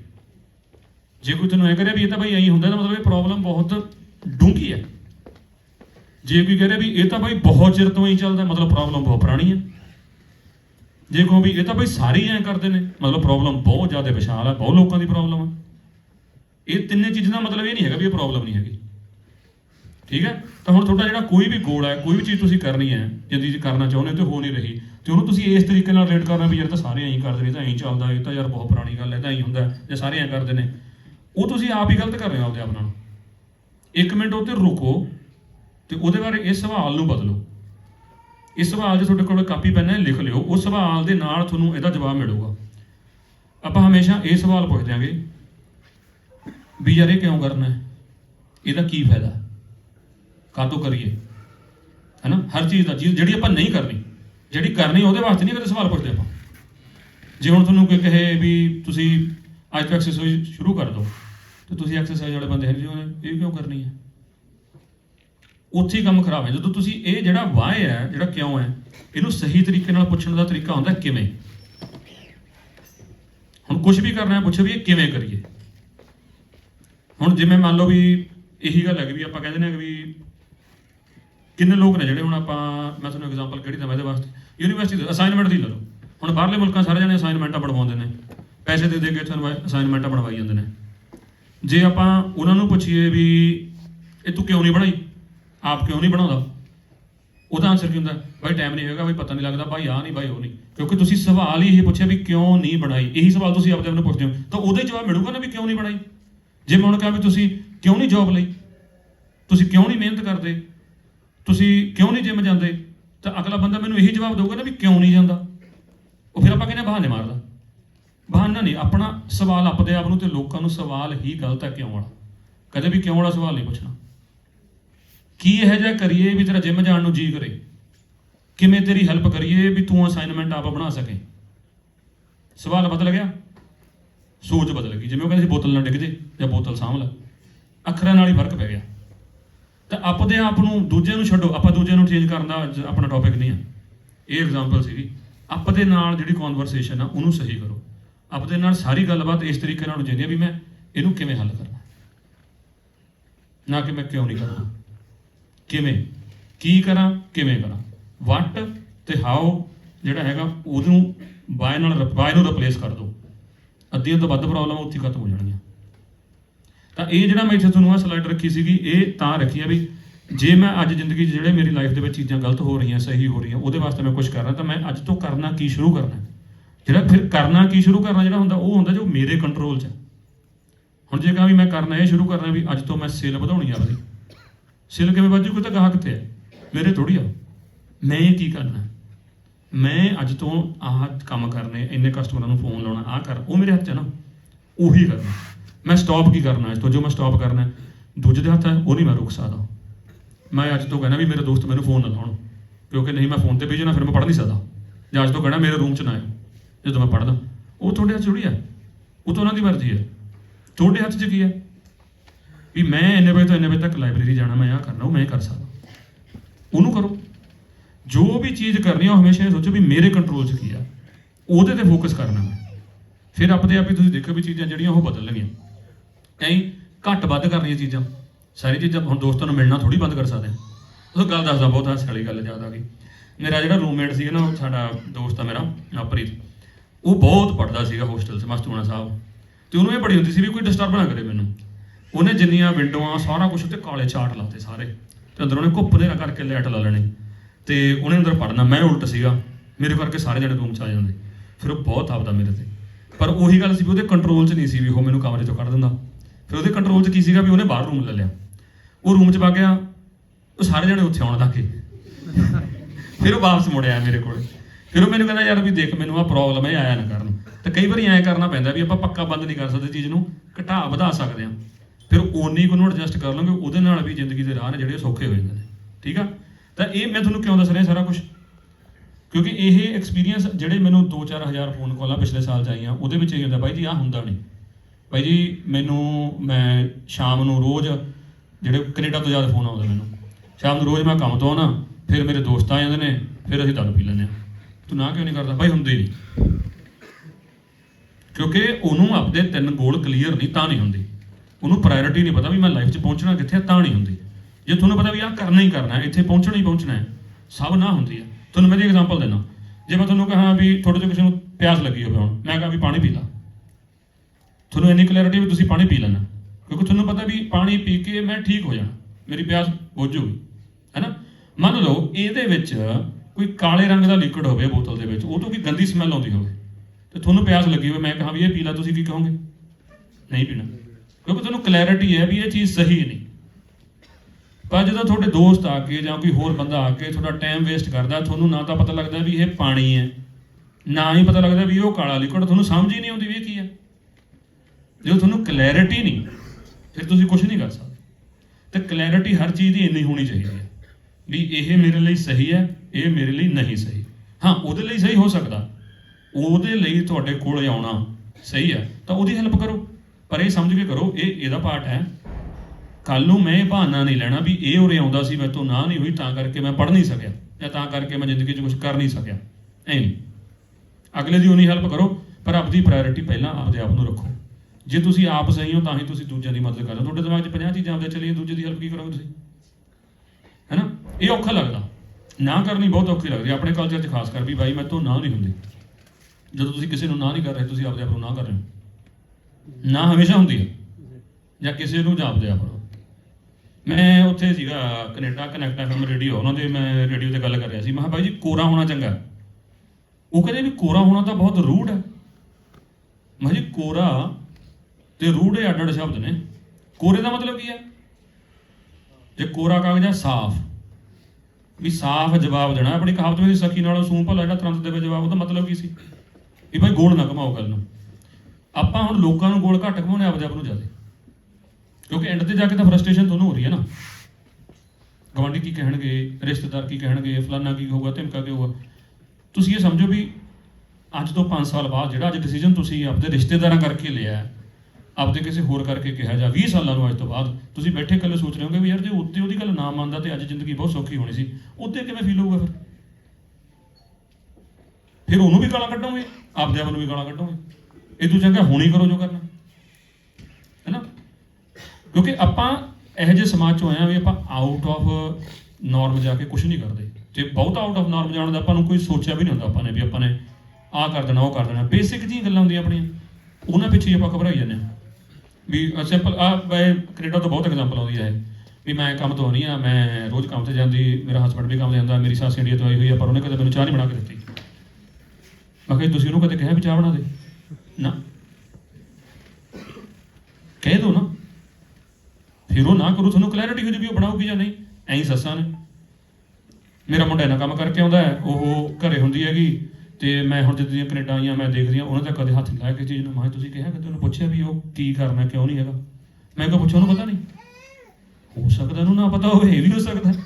ਜੇ ਕੋਈ ਤੈਨੂੰ ਇਹ ਕਰੇ ਵੀ ਇਹ ਤਾਂ ਬਈ ਐਂ ਹੁੰਦਾ, ਤਾਂ ਮਤਲਬ ਇਹ ਪ੍ਰੋਬਲਮ ਬਹੁਤ ਡੂੰਘੀ ਹੈ। ਜੇ ਕੋਈ ਕਹੇ ਵੀ ਇਹ ਤਾਂ ਬਈ ਬਹੁਤ ਚਿਰ ਤੋਂ ਹੀ ਚੱਲਦਾ, ਮਤਲਬ ਪ੍ਰੋਬਲਮ ਬਹੁਤ ਪੁਰਾਣੀ ਹੈ। ਜੇ ਕਹੋ ਵੀ, ਇਹ ਤਾਂ ਬਈ ਸਾਰੇ ਹੀ ਐਂ ਕਰਦੇ ਨੇ, ਮਤਲਬ ਪ੍ਰੋਬਲਮ ਬਹੁਤ ਜ਼ਿਆਦਾ ਵਿਸ਼ਾਲ ਹੈ ਬਹੁਤ ਲੋਕਾਂ ਦੀ ਪ੍ਰੋਬਲਮ ਹੈ ਇਹ ਤਿੰਨੇ ਚੀਜ਼ਾਂ ਦਾ ਮਤਲਬ ਇਹ ਨਹੀਂ ਹੈਗਾ ਵੀ ਇਹ ਪ੍ਰੋਬਲਮ ਨਹੀਂ ਹੈਗੀ। ਠੀਕ ਹੈ? ਤਾਂ ਹੁਣ ਤੁਹਾਡਾ ਜਿਹੜਾ ਕੋਈ ਵੀ ਗੋਲ ਹੈ, ਕੋਈ ਵੀ ਚੀਜ਼ ਤੁਸੀਂ ਕਰਨੀ ਹੈ ਜਿੰਦੀ 'ਚ ਕਰਨਾ ਚਾਹੁੰਦੇ ਹੋ ਤੇ ਹੋ ਨਹੀਂ ਰਹੀ, ਤੇ ਉਹਨੂੰ ਤੁਸੀਂ ਇਸ ਤਰੀਕੇ ਨਾਲ ਰਿਲੇਟ ਕਰਨਾ ਵੀ ਯਾਰ ਤਾਂ ਸਾਰੇ ਐਂ ਕਰਦੇ ਨੇ ਤਾਂ ਐਂ ਚੱਲਦਾ, ਇਹ ਤਾਂ ਯਾਰ ਬਹੁਤ ਪੁਰਾਣੀ ਗੱਲ ਹੈ ਤਾਂ ਐਂ ਹੁੰਦਾ ਜੇ ਸਾਰੇ ਐਂ ਕਰਦੇ ਨੇ। ਉਹ ਤੁਸੀਂ ਆਪ ਹੀ ਗਲਤ ਕਰ ਰਹੇ ਹੋ ਆਪਦੇ ਆਪ ਨਾਲ। ਇੱਕ ਮਿੰਟ ਉੱਤੇ ਰੁਕੋ। ਤੇ ਉਹਦੇ ਬਾਰੇ ਇਸ ਸਵਾਲ ਨੂੰ ਬਦਲੋ। ਇਸ ਸਵਾਲ ਜੇ ਤੁਹਾਡੇ ਕੋਲ ਕਾਪੀ, ਪੈਨ ਹੈ, ਲਿਖ ਲਿਓ। ਉਸ ਸਵਾਲ ਦੇ ਨਾਲ ਤੁਹਾਨੂੰ ਇਹਦਾ ਜਵਾਬ ਮਿਲੂਗਾ। ਆਪਾਂ ਹਮੇਸ਼ਾ ਇਹ ਸਵਾਲ ਪੁੱਛਦੇ ਆਂਗੇ ਵੀ ਯਾਰ ਇਹ ਕਿਉਂ ਕਰਨਾ ਹੈ? ਇਹਦਾ ਕੀ ਫਾਇਦਾ? ਕਾਤੋਂ ਕਰੀਏ? ਹੈਨਾ? ਹਰ ਚੀਜ਼ ਦਾ, ਚੀਜ਼ ਜਿਹੜੀ ਆਪਾਂ ਨਹੀਂ ਕਰਨੀ, ਜਿਹੜੀ ਕਰਨੀ ਉਹਦੇ ਵਾਸਤੇ ਨਹੀਂ ਕਦੇ ਸਵਾਲ ਪੁੱਛਦੇ ਆਪਾਂ। ਜੇ ਹੁਣ ਤੁਹਾਨੂੰ ਕੋਈ ਕਹੇ ਵੀ ਤੁਸੀਂ ਅੱਜ ਤੋਂ ਐਕਸਰਸਾਈਜ਼ ਸ਼ੁਰੂ ਕਰ ਦਿਓ, ਤੇ ਤੁਸੀਂ ਐਕਸਰਸਾਈਜ਼ ਵਾਲੇ ਬੰਦੇ ਹੈ ਜੀ ਉਹਨੇ ਇਹ ਕਿਉਂ ਕਰਨੀ ਹੈ? ਉੱਥੇ ਹੀ ਕੰਮ ਖਰਾਬ ਹੈ। ਜਦੋਂ ਤੁਸੀਂ ਇਹ ਜਿਹੜਾ ਵਾਏ ਹੈ, ਜਿਹੜਾ ਕਿਉਂ ਹੈ, ਇਹਨੂੰ ਸਹੀ ਤਰੀਕੇ ਨਾਲ ਪੁੱਛਣ ਦਾ ਤਰੀਕਾ ਹੁੰਦਾ ਕਿਵੇਂ? ਹੁਣ ਕੁਝ ਵੀ ਕਰਨਾ ਹੈ, ਪੁੱਛੋ ਵੀ ਇਹ ਕਿਵੇਂ ਕਰੀਏ। ਹੁਣ ਜਿਵੇਂ ਮੰਨ ਲਓ ਵੀ ਇਹੀ ਗੱਲ ਹੈ ਵੀ ਆਪਾਂ ਕਹਿੰਦੇ ਨੇ ਵੀ ਕਿੰਨੇ ਲੋਕ ਨੇ ਜਿਹੜੇ ਹੁਣ ਆਪਾਂ, ਮੈਂ ਤੁਹਾਨੂੰ ਐਗਜ਼ਾਮਪਲ ਕਿਹੜੀ ਦਵਾਂ ਇਹਦੇ ਵਾਸਤੇ? ਯੂਨੀਵਰਸਿਟੀ ਦੇ ਅਸਾਈਨਮੈਂਟ ਦੀ ਲੈ ਲਓ। ਹੁਣ ਬਾਹਰਲੇ ਮੁਲਕਾਂ ਸਾਰੇ ਜਣੇ ਅਸਾਈਨਮੈਂਟਾਂ ਬਣਵਾਉਂਦੇ ਨੇ। ਪੈਸੇ ਦੇ ਦੇ ਕੇ ਤੁਹਾਨੂੰ ਅਸਾਈਨਮੈਂਟਾਂ ਬਣਵਾਈ ਜਾਂਦੇ ਨੇ। ਜੇ ਆਪਾਂ ਉਹਨਾਂ ਨੂੰ ਪੁੱਛੀਏ ਵੀ ਇਹ ਤੂੰ ਕਿਉਂ ਨਹੀਂ ਬਣਾਈ? ਆਪ ਕਿਉਂ ਨਹੀਂ ਬਣਾਉਂਦਾ? ਉਹਦਾ ਆਨਸਰ ਕੀ ਹੁੰਦਾ? ਭਾਈ ਟਾਈਮ ਨਹੀਂ ਹੈਗਾ ਭਾਈ ਪਤਾ ਨਹੀਂ ਲੱਗਦਾ ਭਾਈ ਆ ਨਹੀਂ ਭਾਈ ਉਹ ਨਹੀਂ। ਕਿਉਂਕਿ ਤੁਸੀਂ ਸਵਾਲ ਹੀ ਇਹ ਪੁੱਛਿਆ ਵੀ ਕਿਉਂ ਨਹੀਂ ਬਣਾਈ। ਇਹੀ ਸਵਾਲ ਤੁਸੀਂ ਆਪਦੇ ਆਪ ਨੂੰ ਪੁੱਛਦੇ ਹੋ। ਤਾਂ ਉਹਦੇ ਜਵਾਬ ਮਿਲੂਗਾ ਨਾ ਵੀ ਕਿਉਂ ਨਹੀਂ ਬਣਾਈ? ਜੇ ਮੈਂ ਉਹਨੂੰ ਕਹਾਂ ਵੀ ਤੁਸੀਂ ਕਿਉਂ ਨਹੀਂ ਜੌਬ ਲਈ? ਤੁਸੀਂ ਕਿਉਂ ਨਹੀਂ ਮਿਹਨਤ ਕਰਦੇ? ਤੁਸੀਂ ਕਿਉਂ ਨਹੀਂ ਜਿਮ ਜਾਂਦੇ? ਤਾਂ ਅਗਲਾ ਬੰਦਾ ਮੈਨੂੰ ਇਹੀ ਜਵਾਬ ਦੇਊਗਾ ਨਾ ਵੀ ਕਿਉਂ ਨਹੀਂ ਜਾਂਦਾ। ਉਹ ਫਿਰ ਆਪਾਂ ਕਹਿੰਦੇ ਬਹਾਨੇ ਮਾਰਦਾ? ਬਹਾਨਾ ਨਹੀਂ, ਆਪਣਾ ਸਵਾਲ ਆਪਦੇ ਆਪ ਨੂੰ ਤੇ ਲੋਕਾਂ ਨੂੰ ਸਵਾਲ ਹੀ ਗਲਤ ਹੈ ਕਿਉਂ ਵਾਲਾ। ਕਦੇ ਵੀ ਕਿਉਂ ਵਾਲਾ ਸਵਾਲ ਨਹੀਂ ਪੁੱਛਣਾ। ਕੀ ਇਹ ਜਿਹਾ ਕਰੀਏ ਵੀ ਤੇਰਾ ਜਿਮ ਜਾਣ ਨੂੰ ਜੀ ਕਰੇ? ਕਿਵੇਂ ਤੇਰੀ ਹੈਲਪ ਕਰੀਏ ਵੀ ਤੂੰ ਅਸਾਈਨਮੈਂਟ ਆਪ ਬਣਾ ਸਕੇ? ਸਵਾਲ ਬਦਲ ਗਿਆ। ਸੋਚ ਬਦਲ ਗਈ। ਜਿਵੇਂ ਉਹ ਕਹਿੰਦੇ ਸੀ, ਬੋਤਲ ਨਾਲ ਡਿੱਗ ਜੇ ਜਾਂ ਬੋਤਲ ਸਾਂਭ ਲੈ। ਅੱਖਰਾਂ ਨਾਲ ਹੀ ਫ਼ਰਕ ਪੈ ਗਿਆ। ਤਾਂ ਆਪਦੇ ਆਪ ਨੂੰ ਦੂਜੇ ਨੂੰ ਛੱਡੋ। ਆਪਾਂ ਦੂਜੇ ਨੂੰ ਚੇਂਜ ਕਰਨ ਦਾ ਆਪਣਾ ਟੌਪਿਕ ਨਹੀਂ ਆ। ਇਹ ਐਗਜ਼ਾਮਪਲ ਸੀਗੀ। ਆਪਦੇ ਨਾਲ ਜਿਹੜੀ ਕਨਵਰਸੇਸ਼ਨ ਆ, ਉਹਨੂੰ ਸਹੀ ਕਰੋ। ਆਪਦੇ ਨਾਲ ਸਾਰੀ ਗੱਲਬਾਤ ਇਸ ਤਰੀਕੇ ਨਾਲ ਹੋਣੀ ਚਾਹੀਦੀ ਹੈ ਵੀ ਮੈਂ ਇਹਨੂੰ ਕਿਵੇਂ ਹੱਲ ਕਰਾਂ? ਨਾ ਕਿ ਮੈਂ ਕਿਉਂ ਨਹੀਂ ਕਰਨਾ ਕਿਵੇਂ? ਕੀ ਕਰਾਂ? ਕਿਵੇਂ ਕਰਾਂ? ਵਟ ਤੇ ਹਾਉ ਜਿਹੜਾ ਹੈਗਾ, ਉਹਨੂੰ ਬਾਏ ਨਾਲ ਬਾਏ ਨੂੰ ਰਿਪਲੇਸ ਕਰ ਦਿਓ ਅੱਧੀਆਂ ਤੋਂ ਵੱਧ ਪ੍ਰੋਬਲਮ ਉੱਥੇ ਖਤਮ ਹੋ ਜਾਣਗੀਆਂ। ਤਾਂ ਇਹ ਜਿਹੜਾ ਮੈਂ ਇੱਥੇ ਤੁਹਾਨੂੰ ਆ ਸਲਾਈਡ ਰੱਖੀ ਸੀਗੀ, ਇਹ ਤਾਂ ਰੱਖੀ ਆ ਵੀ ਜੇ ਮੈਂ ਅੱਜ ਜ਼ਿੰਦਗੀ 'ਚ ਜਿਹੜੇ ਮੇਰੀ ਲਾਈਫ ਦੇ ਵਿੱਚ ਚੀਜ਼ਾਂ ਗਲਤ ਹੋ ਰਹੀਆਂ, ਸਹੀ ਹੋ ਰਹੀਆਂ, ਉਹਦੇ ਵਾਸਤੇ ਮੈਂ ਕੁਝ ਕਰ ਰਿਹਾ ਤਾਂ ਮੈਂ ਅੱਜ ਤੋਂ ਕਰਨਾ ਕੀ ਸ਼ੁਰੂ ਕਰਨਾ? ਜਿਹੜਾ ਫਿਰ ਕਰਨਾ ਕੀ ਸ਼ੁਰੂ ਕਰਨਾ ਜਿਹੜਾ ਹੁੰਦਾ, ਉਹ ਹੁੰਦਾ ਜੋ ਮੇਰੇ ਕੰਟਰੋਲ 'ਚ ਹੈ। ਹੁਣ ਜੇ ਕਹਾਂ ਵੀ ਮੈਂ ਕਰਨਾ, ਇਹ ਸ਼ੁਰੂ ਕਰਨਾ ਵੀ ਅੱਜ ਤੋਂ ਮੈਂ ਸੇਲ ਵਧਾਉਣੀ ਆ ਆਪਣੀ ਸੇਲ ਕਿਵੇਂ ਵਧੂ ਕੋਈ ਤਾਂ ਗਾਹਕ ਕਿੱਥੇ ਹੈ। ਮੇਰੇ ਥੋੜੀ ਆ। ਮੈਂ ਇਹ ਕੀ ਕਰਨਾ? ਮੈਂ ਅੱਜ ਤੋਂ ਆਹ ਕੰਮ ਕਰਨੇ, ਇੰਨੇ ਕਸਟਮਰਾਂ ਨੂੰ ਫੋਨ ਲਾਉਣਾ, ਆਹ ਕਰ ਉਹ ਮੇਰੇ ਹੱਥ 'ਚ ਹੈ ਨਾ। ਉਹੀ ਕਰਨਾ। ਮੈਂ ਸਟਾਪ ਕੀ ਕਰਨਾ ਇਸ ਤੋਂ? ਜੋ ਮੈਂ ਸਟਾਪ ਕਰਨਾ, ਦੂਜੇ ਦੇ ਹੱਥ ਹੈ ਉਹ ਨਹੀਂ ਮੈਂ ਰੁਕ ਸਕਦਾ। ਮੈਂ ਅੱਜ ਤੋਂ ਕਹਿਣਾ ਵੀ ਮੇਰੇ ਦੋਸਤ ਮੈਨੂੰ ਫੋਨ ਨਾ ਲਾਉਣ, ਕਿਉਂਕਿ ਨਹੀਂ ਮੈਂ ਫੋਨ ਤੇ ਭੇਜਣਾ ਫਿਰ ਮੈਂ ਪੜ੍ਹ ਨਹੀਂ ਸਕਦਾ। ਜਾਂ ਅੱਜ ਤੋਂ ਕਹਿਣਾ ਮੇਰੇ ਰੂਮ 'ਚ ਨਾ ਆਇਓ, ਜਦੋਂ ਮੈਂ ਪੜ੍ਹਦਾ। ਉਹ ਤੁਹਾਡੇ ਹੱਥ 'ਚ ਥੋੜ੍ਹੀ ਹੈ ਉਹ ਤਾਂ ਉਹਨਾਂ ਦੀ ਮਰਜ਼ੀ ਹੈ ਤੁਹਾਡੇ ਹੱਥ 'ਚ ਕੀ ਹੈ ਵੀ ਮੈਂ ਇੰਨੇ ਵਜੇ ਤੋਂ ਇੰਨੇ ਵਜੇ ਤੱਕ ਲਾਇਬ੍ਰੇਰੀ ਜਾਣਾ, ਮੈਂ ਆਹ ਕਰਨਾ, ਉਹ ਮੈਂ ਕਰ ਸਕਦਾ। ਉਹਨੂੰ ਕਰੋ। ਜੋ ਵੀ ਚੀਜ਼ ਕਰਨੀ ਆ, ਉਹ ਹਮੇਸ਼ਾ ਇਹ ਸੋਚੋ ਵੀ ਮੇਰੇ ਕੰਟਰੋਲ 'ਚ ਕੀ ਆ। ਉਹਦੇ ਤੇ ਫੋਕਸ ਕਰਨਾ ਮੈਂ। ਫਿਰ ਆਪਦੇ ਆਪ ਹੀ ਤੁਸੀਂ ਦੇਖੋ ਵੀ ਚੀਜ਼ਾਂ ਜਿਹੜੀਆਂ ਉਹ ਬਦਲਣਗੀਆਂ। ਐਂ ਘੱਟ ਵੱਧ ਕਰਨੀਆਂ ਚੀਜ਼ਾਂ। ਸਾਰੀ ਚੀਜ਼ਾਂ ਹੁਣ ਦੋਸਤਾਂ ਨੂੰ ਮਿਲਣਾ ਥੋੜੀ ਬੰਦ ਕਰ ਸਕਦੇ ਆ। ਉਹ ਗੱਲ ਦੱਸਦਾ ਬਹੁਤ ਹਾਸੇ ਵਾਲੀ ਗੱਲ ਯਾਦ ਆ ਗਈ। ਮੇਰਾ ਜਿਹੜਾ ਰੂਮਮੇਟ ਸੀਗਾ ਨਾ ਸਾਡਾ ਦੋਸਤ ਆ ਮੇਰਾ ਆਪਰੀਤ ਉਹ ਬਹੁਤ ਪੜਦਾ ਸੀਗਾ ਹੋਸਟਲ 'ਚ ਮਸਤੂਣਾ ਸਾਹਿਬ। ਤੇ ਉਹਨੂੰ ਇਹ ਬੜੀ ਹੁੰਦੀ ਸੀ ਵੀ ਕੋਈ ਡਿਸਟਰਬ ਨਾ ਕਰੇ ਮੈਨੂੰ। ਉਹਨੇ ਜਿੰਨੀਆਂ ਵਿੰਡੋਆਂ, ਸਾਰਾ ਕੁਝ ਉੱਤੇ ਕਾਲੇ ਚਾਟ ਲਾਤੇ ਸਾਰੇ। ਤੇ ਅੰਦਰ ਉਹਨੇ ਘੁੱਪ ਹਨੇਰਾ ਕਰਕੇ ਲਾਈਟ ਲਾ ਲੈਣੀ। ਤੇ ਉਹਨੇ ਅੰਦਰ ਪੜਨਾ ਮੈਂ ਉਲਟ ਸੀਗਾ। ਮੇਰੇ ਕਰਕੇ ਸਾਰੇ ਜਣੇ ਰੂਮ 'ਚ ਆ ਜਾਂਦੇ। ਫਿਰ ਉਹ ਬਹੁਤ ਆਪਦਾ ਮੇਰੇ ਤੇ। ਪਰ ਉਹੀ ਗੱਲ ਸੀ ਵੀ ਉਹਦੇ ਕੰਟਰੋਲ 'ਚ ਨਹੀਂ ਸੀ ਵੀ ਉਹ ਮੈਨੂੰ ਕਮਰੇ 'ਚੋਂ ਕੱਢ ਦਿੰਦਾ। ਫਿਰ ਉਹਦੇ ਕੰਟਰੋਲ 'ਚ ਕੀ ਸੀਗਾ ਵੀ ਉਹਨੇ ਬਾਹਰ ਰੂਮ ਲੈ ਲਿਆ। ਉਹ ਰੂਮ 'ਚ ਵਗ ਗਿਆ। ਉਹ ਸਾਰੇ ਜਣੇ ਉੱਥੇ ਆਉਣ ਲੱਗੇ ਫਿਰ ਉਹ ਵਾਪਸ ਮੁੜਿਆ ਮੇਰੇ ਕੋਲ। ਫਿਰ ਉਹ ਮੈਨੂੰ ਕਹਿੰਦਾ, ਯਾਰ ਵੀ ਦੇਖ, ਮੈਨੂੰ ਆ ਪ੍ਰੋਬਲਮ ਹੈ ਆਇਆ ਨਾ ਕਰਨ। ਤੇ ਕਈ ਵਾਰੀ ਐਂ ਕਰਨਾ ਪੈਂਦਾ ਵੀ ਆਪਾਂ ਪੱਕਾ ਬੰਦ ਨਹੀਂ ਕਰ ਸਕਦੇ ਚੀਜ਼ ਨੂੰ। ਘਟਾ ਵਧਾ ਸਕਦੇ ਆ ਫਿਰ ਓਨੀ ਕੁ ਨੂੰ ਐਡਜਸਟ ਕਰ ਲਵਾਂਗੇ ਉਹਦੇ ਨਾਲ ਵੀ ਜ਼ਿੰਦਗੀ ਦੇ ਰਾਹ ਨੇ ਜਿਹੜੇ ਉਹ ਸੌਖੇ ਹੋ ਜਾਂਦੇ ਨੇ। ਠੀਕ ਆ? ਤਾਂ ਇਹ ਮੈਂ ਤੁਹਾਨੂੰ ਕਿਉਂ ਦੱਸ ਰਿਹਾ ਸਾਰਾ ਕੁਝ ਕਿਉਂਕਿ ਇਹ ਐਕਸਪੀਰੀਅੰਸ ਜਿਹੜੇ ਮੈਨੂੰ 2-4 ਹਜ਼ਾਰ ਫੋਨ ਕਾਲਾਂ ਪਿਛਲੇ ਸਾਲ ਚ ਆਈਆਂ, ਉਹਦੇ ਵਿੱਚ ਇਹ ਹੁੰਦਾ ਬਾਈ ਜੀ ਆ ਹੁੰਦਾ ਨਹੀਂ। ਬਾਈ ਜੀ, ਮੈਨੂੰ ਮੈਂ ਸ਼ਾਮ ਨੂੰ ਰੋਜ਼ ਜਿਹੜੇ ਕੈਨੇਡਾ ਤੋਂ ਜ਼ਿਆਦਾ ਫੋਨ ਆਉਂਦੇ ਮੈਨੂੰ, ਸ਼ਾਮ ਨੂੰ ਰੋਜ਼ ਮੈਂ ਕੰਮ ਤੋਂ ਆਉਣਾ, ਫਿਰ ਮੇਰੇ ਦੋਸਤ ਆ ਜਾਂਦੇ ਨੇ, ਫਿਰ ਅਸੀਂ ਦਾਰੂ ਪੀ ਲੈਂਦੇ ਆ ਤੂੰ ਨਾ ਕਿਉਂ ਨਹੀਂ ਕਰਦਾ? ਬਾਈ, ਹੁੰਦੇ ਨਹੀਂ। ਕਿਉਂਕਿ ਉਹਨੂੰ ਆਪਦੇ ਤਿੰਨ ਗੋਲ ਕਲੀਅਰ ਨਹੀਂ, ਤਾਂ ਨਹੀਂ ਹੁੰਦੀ। ਉਹਨੂੰ ਪ੍ਰਾਇੋਰਟੀ ਨਹੀਂ ਪਤਾ ਵੀ ਮੈਂ ਲਾਈਫ 'ਚ ਪਹੁੰਚਣਾ ਕਿੱਥੇ ਆ, ਤਾਂ ਨਹੀਂ ਹੁੰਦੀ। ਜੇ ਤੁਹਾਨੂੰ ਪਤਾ ਵੀ ਆਹ ਕਰਨਾ ਹੀ ਕਰਨਾ ਹੈ, ਇੱਥੇ ਪਹੁੰਚਣਾ ਹੀ ਪਹੁੰਚਣਾ ਹੈ, ਸਭ ਨਾ ਹੁੰਦੀ ਹੈ ਤੁਹਾਨੂੰ ਮੈਂ ਦੀ ਐਗਜ਼ਾਮਪਲ ਦੇਣਾ ਜੇ ਮੈਂ ਤੁਹਾਨੂੰ ਕਹਾਂ ਵੀ ਤੁਹਾਡੇ ਤੋਂ ਕਿਸੇ ਨੂੰ ਪਿਆਸ ਲੱਗੀ ਹੋਵੇ ਹੁਣ, ਮੈਂ ਕਹਾਂ ਵੀ ਪਾਣੀ ਪੀ ਲਾ। ਤੁਹਾਨੂੰ ਇੰਨੀ ਕਲੈਰਿਟੀ ਵੀ ਤੁਸੀਂ ਪਾਣੀ ਪੀ ਲੈਣਾ। ਕਿਉਂਕਿ ਤੁਹਾਨੂੰ ਪਤਾ ਵੀ ਪਾਣੀ ਪੀ ਕੇ ਮੈਂ ਠੀਕ ਹੋ ਜਾਣਾ। ਮੇਰੀ ਪਿਆਸ ਬੁੱਝ ਜੂਗੀ ਹੈਨਾ ਮੰਨ ਲਓ ਇਹਦੇ ਵਿੱਚ ਕੋਈ ਕਾਲੇ ਰੰਗ ਦਾ ਲਿਕਵਿਡ ਹੋਵੇ ਬੋਤਲ ਦੇ ਵਿੱਚ, ਉਹ ਤੋਂ ਕੀ ਗੰਦੀ ਸਮੈਲ ਆਉਂਦੀ ਹੋਵੇ। ਤੇ ਤੁਹਾਨੂੰ ਪਿਆਸ ਲੱਗੀ ਹੋਵੇ, ਮੈਂ ਕਹਾਂ ਵੀ ਇਹ ਪੀ ਲਾ, ਤੁਸੀਂ ਕੀ ਕਹੋਗੇ? ਨਹੀਂ ਪੀਣਾ। ਕਿਉਂਕਿ ਤੁਹਾਨੂੰ ਕਲੈਰਿਟੀ ਹੈ ਵੀ ਇਹ ਚੀਜ਼ ਸਹੀ ਨਹੀਂ। ਪਰ ਜਦੋਂ ਤੁਹਾਡੇ ਦੋਸਤ ਆ ਕੇ ਜਾਂ ਕੋਈ ਹੋਰ ਬੰਦਾ ਆ ਕੇ ਤੁਹਾਡਾ ਟਾਈਮ ਵੇਸਟ ਕਰਦਾ, ਤੁਹਾਨੂੰ ਨਾ ਤਾਂ ਪਤਾ ਲੱਗਦਾ ਵੀ ਇਹ ਪਾਣੀ ਹੈ, ਨਾ ਹੀ ਪਤਾ ਲੱਗਦਾ ਵੀ ਉਹ ਕਾਲਾ ਲਿਕਵਿਡ, ਤੁਹਾਨੂੰ ਸਮਝ ਹੀ ਨਹੀਂ ਆਉਂਦੀ ਵੀ ਇਹ ਕੀ ਹੈ। ਜਦੋਂ ਤੁਹਾਨੂੰ ਕਲੈਰਿਟੀ ਨਹੀਂ, ਫਿਰ ਤੁਸੀਂ ਕੁਝ ਨਹੀਂ ਕਰ ਸਕਦੇ। ਤੇ ਕਲੈਰਿਟੀ ਹਰ ਚੀਜ਼ ਦੀ ਇੰਨੀ ਹੋਣੀ ਚਾਹੀਦੀ ਹੈ ਵੀ ਇਹ ਮੇਰੇ ਲਈ ਸਹੀ ਹੈ, ਇਹ ਮੇਰੇ ਲਈ ਨਹੀਂ ਸਹੀ। ਹਾਂ, ਉਹਦੇ ਲਈ ਸਹੀ ਹੋ ਸਕਦਾ। ਉਹਦੇ ਲਈ ਤੁਹਾਡੇ ਕੋਲ ਆਉਣਾ ਸਹੀ ਹੈ, ਤਾਂ ਉਹਦੀ ਹੈਲਪ ਕਰੋ। ਪਰ ਇਹ ਸਮਝ ਕੇ ਕਰੋ, ਇਹ ਇਹਦਾ ਪਾਠ ਹੈ। ਕੱਲ ਨੂੰ ਮੈਂ ਇਹ ਬਹਾਨਾ ਨਹੀਂ ਲੈਣਾ ਵੀ ਇਹ ਉਰੇ ਆਉਂਦਾ ਸੀ, ਮੇਰੇ ਤੋਂ ਨਾ ਨਹੀਂ ਹੋਈ, ਤਾਂ ਕਰਕੇ ਮੈਂ ਪੜ੍ਹ ਨਹੀਂ ਸਕਿਆ ਜਾਂ ਤਾਂ ਕਰਕੇ ਮੈਂ ਜ਼ਿੰਦਗੀ 'ਚ ਕੁਝ ਕਰ ਨਹੀਂ ਸਕਿਆ। ਐ ਨਹੀਂ। ਅਗਲੇ ਦੀ ਉਨੀ ਹੈਲਪ ਕਰੋ, ਪਰ ਆਪਦੀ ਪ੍ਰਾਇੋਰਟੀ ਪਹਿਲਾਂ ਆਪਦੇ ਆਪ ਨੂੰ ਰੱਖੋ। ਜੇ ਤੁਸੀਂ ਆਪ ਸਹੀ ਹੋ, ਤਾਂ ਹੀ ਤੁਸੀਂ ਦੂਜਿਆਂ ਦੀ ਮਦਦ ਕਰ ਰਹੇ ਹੋ। ਤੁਹਾਡੇ ਦਿਮਾਗ 'ਚ 50 ਚੀਜ਼ਾਂ ਆਉਂਦੇ ਚਲੀਏ ਦੂਜੇ ਦੀ ਹੈਲਪ ਕੀ ਕਰੋਗੇ ਤੁਸੀਂ? ਹੈਨਾ? ਇਹ ਔਖਾ ਲੱਗਦਾ। ਨਾ ਕਰਨੀ ਬਹੁਤ ਔਖੀ ਲੱਗਦੀ ਆਪਣੇ ਕਲਚਰ 'ਚ ਖਾਸ ਕਰ ਵੀ ਬਾਈ ਮੈਂ ਤੋਂ ਨਾ ਨਹੀਂ ਹੁੰਦੀ। ਜਦੋਂ ਤੁਸੀਂ ਕਿਸੇ ਨੂੰ ਨਾ ਨਹੀਂ ਕਰ ਰਹੇ, ਤੁਸੀਂ ਆਪਦੇ ਆਪ ਨੂੰ ਨਾ ਕਰ ਰਹੇ ਹੋ। ਨਾ ਹਮੇਸ਼ਾ ਹੁੰਦੀ ਹੈ। ਜਾਂ ਕਿਸੇ ਨੂੰ ਜਾਪਦੇ ਆ ਮੈਂ ਉੱਥੇ ਸੀਗਾ, ਕੈਨੇਡਾ ਕਨੈਕਟ ਐਫਐਮ ਰੇਡੀਓ ਉਹਨਾਂ ਦੇ ਮੈਂ ਰੇਡੀਓ ਤੇ ਗੱਲ ਕਰ ਰਿਹਾ ਸੀ। ਮੈਂ ਕਿਹਾ ਬਾਈ ਜੀ, ਕੋਰਾ ਹੋਣਾ ਚੰਗਾ। ਉਹ ਕਹਿੰਦੇ ਵੀ ਕੋਰਾ ਹੋਣਾ ਤਾਂ ਬਹੁਤ ਰੂਡ ਹੈ। ਮੈਂ ਕਿਹਾ ਜੀ, ਕੋਰਾ ਤੇ ਰੂਡ ਇਹ ਅੱਡ ਅੱਡ ਸ਼ਬਦ ਨੇ। ਕੋਰੇ ਦਾ ਮਤਲਬ ਕੀ ਹੈ ਜੇ ਕੋਰਾ ਕਾਗਜ਼ ਆ, ਸਾਫ਼। ਵੀ ਸਾਫ਼ ਜਵਾਬ ਦੇਣਾ। ਆਪਣੀ ਕਹਾਵਤ ਵਿੱਚ ਸਖੀ ਨਾਲੋਂ ਸੂਹ ਭਲਾ ਜਿਹੜਾ ਤੁਰੰਤ ਦੇਵੇ ਜਵਾਬ, ਉਹਦਾ ਮਤਲਬ ਕੀ ਸੀ? ਵੀ ਭਾਈ, ਗੋਲ ਨਾ ਘਮਾਓ ਗੱਲ ਨੂੰ। ਆਪਾਂ ਹੁਣ ਲੋਕਾਂ ਨੂੰ ਗੋਲ ਘੱਟ ਘਮਾਉਣੇ ਆਪਦੇ ਆਪ ਨੂੰ ਜ਼ਿਆਦਾ। ਕਿਉਂਕਿ ਐਂਡ ਤੇ ਜਾ ਕੇ ਤਾਂ ਫਰਸਟ੍ਰੇਸ਼ਨ ਤੁਹਾਨੂੰ ਹੋ ਰਹੀ ਹੈ ਨਾ। ਗਵਾਂਢੀ ਕੀ ਕਹਿਣਗੇ, ਰਿਸ਼ਤੇਦਾਰ ਕੀ ਕਹਿਣਗੇ, ਫਲਾਨਾ ਕੀ ਹੋਊਗਾ ਧਮਕਾ ਕੀ ਹੋਊਗਾ ਤੁਸੀਂ ਇਹ ਸਮਝੋ ਵੀ ਅੱਜ ਤੋਂ 5 ਸਾਲ ਬਾਅਦ ਜਿਹੜਾ ਅੱਜ ਡਿਸੀਜਨ ਤੁਸੀਂ ਆਪਦੇ ਰਿਸ਼ਤੇਦਾਰਾਂ ਕਰਕੇ ਲਿਆ ਆਪਦੇ ਕਿਸੇ ਹੋਰ ਕਰਕੇ ਕਿਹਾ ਜਾਂ 20 ਸਾਲਾਂ ਨੂੰ ਅੱਜ ਤੋਂ ਬਾਅਦ, ਤੁਸੀਂ ਬੈਠੇ ਇਕੱਲੇ ਸੋਚ ਰਹੇ ਹੋਗੇ ਵੀ ਯਾਰ ਜੇ ਉੱਤੇ ਉਹਦੀ ਗੱਲ ਨਾ ਮੰਨਦਾ ਤੇ ਅੱਜ ਜ਼ਿੰਦਗੀ ਬਹੁਤ ਸੌਖੀ ਹੋਣੀ ਸੀ, ਉੱਤੇ ਕਿਵੇਂ ਫੀਲ ਹੋਊਗਾ ਫਿਰ? ਫਿਰ ਉਹਨੂੰ ਵੀ ਗਾਲਾਂ ਕੱਢੋਗੇ ਆਪਦੇ ਆਪ ਨੂੰ ਵੀ ਗਾਲਾਂ ਕੱਢੋਗੇ। ਇਹ ਤੋਂ ਚੰਗਾ ਹੁਣ ਹੀ ਕਰੋ ਜੋ ਕਰਨਾ। ਹੈ ਨਾ ਕਿਉਂਕਿ ਆਪਾਂ ਇਹੋ ਜਿਹੇ ਸਮਾਜ ਚੋਂ ਆਏ ਆ ਵੀ ਆਪਾਂ ਆਊਟ ਆਫ ਨਾਰਮ ਜਾ ਕੇ ਕੁਝ ਨਹੀਂ ਕਰਦੇ। ਜੇ ਬਹੁਤ ਆਊਟ ਆਫ ਨਾਰਮ ਜਾਣ ਦਾ ਆਪਾਂ ਨੂੰ ਕੋਈ ਸੋਚਿਆ ਵੀ ਨਹੀਂ ਹੁੰਦਾ ਆਪਾਂ ਨੇ ਵੀ ਆਪਾਂ ਨੇ ਆਹ ਕਰ ਦੇਣਾ, ਉਹ ਕਰ ਦੇਣਾ। ਬੇਸਿਕ ਜੀ ਗੱਲਾਂ ਹੁੰਦੀਆਂ ਆਪਣੀਆਂ। ਉਹਨਾਂ ਪਿੱਛੇ ਹੀ ਆਪਾਂ ਘਬਰਾਈ ਜਾਂਦੇ ਹਾਂ। ਵੀ ਸਿੰਪਲ ਆ ਮੈਂ ਕੈਨੇਡਾ ਤੋਂ ਬਹੁਤ ਐਗਜ਼ਾਮਪਲ ਆਉਂਦੀ ਹੈ ਵੀ ਮੈਂ ਕੰਮ ਤੋਂ ਆਉਂਦੀ ਆ, ਮੈਂ ਰੋਜ਼ ਕੰਮ ਤੇ ਜਾਂਦੀ, ਮੇਰਾ ਹਸਬੰਡ ਵੀ ਕੰਮ ਤੇ ਜਾਂਦਾ, ਮੇਰੀ ਸੱਸ ਇੰਡੀਆ ਤੋਂ ਆਈ ਹੋਈ ਆ, ਪਰ ਉਹਨੇ ਕਦੇ ਮੈਨੂੰ ਚਾਹ ਨਹੀਂ ਬਣਾ ਕੇ ਦਿੱਤੀ। ਮੈਂ ਕਿਹਾ ਤੁਸੀਂ ਉਹਨੂੰ ਕਦੇ ਕਿਹਾ ਵੀ ਚਾਹ ਬਣਾ ਦੇ? ਨਾ। ਕਹਿ ਦੋ ਨਾ। ਫਿਰ ਉਹ ਨਾ ਕਰੋ, ਤੁਹਾਨੂੰ ਕਲੈਰਿਟੀ ਹੋ ਜੀ ਵੀ ਉਹ ਬਣਾਉਗੀ ਜਾਂ ਨਹੀਂ। ਐਂ ਸੱਸਾਂ ਨੇ। ਮੇਰਾ ਮੁੰਡਾ ਇਹਨਾਂ ਕੰਮ ਕਰਕੇ ਆਉਂਦਾ ਹੈ, ਉਹ ਘਰੇ ਹੁੰਦੀ ਹੈਗੀ ਤੇ ਮੈਂ ਹੁਣ ਜਦੋਂ ਦੀਆਂ ਕੈਨੇਡਾ ਆਈਆਂ, ਮੈਂ ਦੇਖਦੀ ਹਾਂ, ਉਹਨਾਂ ਦਾ ਕਦੇ ਹੱਥ ਨਹੀਂ ਲਾਇਆ ਕਿਸੇ ਚੀਜ਼ ਨੂੰ। ਮੈਂ ਤੁਸੀਂ ਕਿਹਾ ਕਿ ਉਹਨੂੰ ਪੁੱਛਿਆ ਵੀ ਉਹ ਕੀ ਕਰਨਾ ਕਿਉਂ ਨਹੀਂ ਹੈਗਾ। ਮੈਂ ਕਿਹਾ ਪੁੱਛੋ, ਉਹਨੂੰ ਪਤਾ ਨਹੀਂ। ਹੋ ਸਕਦਾ ਉਹਨੂੰ ਨਾ ਪਤਾ ਹੋਵੇ, ਇਹ ਵੀ ਹੋ ਸਕਦਾ। ਹੈ।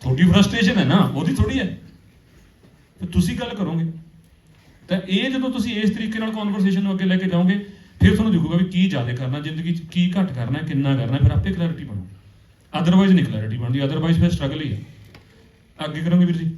ਤੁਹਾਡੀ ਫਰਸਟ੍ਰੇਸ਼ਨ ਹੈ ਨਾ, ਉਹਦੀ ਥੋੜੀ ਹੈ। ਤੁਸੀਂ ਗੱਲ ਕਰੋਗੇ। ਤਾਂ ਇਹ ਜਦੋਂ ਤੁਸੀਂ ਇਸ ਤਰੀਕੇ ਨਾਲ ਕਨਵਰਸੇਸ਼ਨ ਨੂੰ ਅੱਗੇ ਲੈ ਕੇ ਜਾਓਗੇ, ਫਿਰ ਤੁਹਾਨੂੰ ਦਿਖੂਗਾ ਵੀ ਕੀ ਜ਼ਿਆਦਾ ਕਰਨਾ, ਜ਼ਿੰਦਗੀ 'ਚ ਕੀ ਘੱਟ ਕਰਨਾ, ਕਿੰਨਾ ਕਰਨਾ, ਫਿਰ ਆਪੇ ਕਲੈਰਿਟੀ ਬਣੂ। ਅਦਰਵਾਈਜ਼ ਨਹੀਂ ਕਲੈਰਿਟੀ ਬਣਦੀ ਅਦਰਵਾਈਜ਼ ਫਿਰ ਸਟਰਗਲ ਹੀ ਹੈ ਅੱਗੇ ਕਰੋਗੇ ਵੀਰ ਜੀ?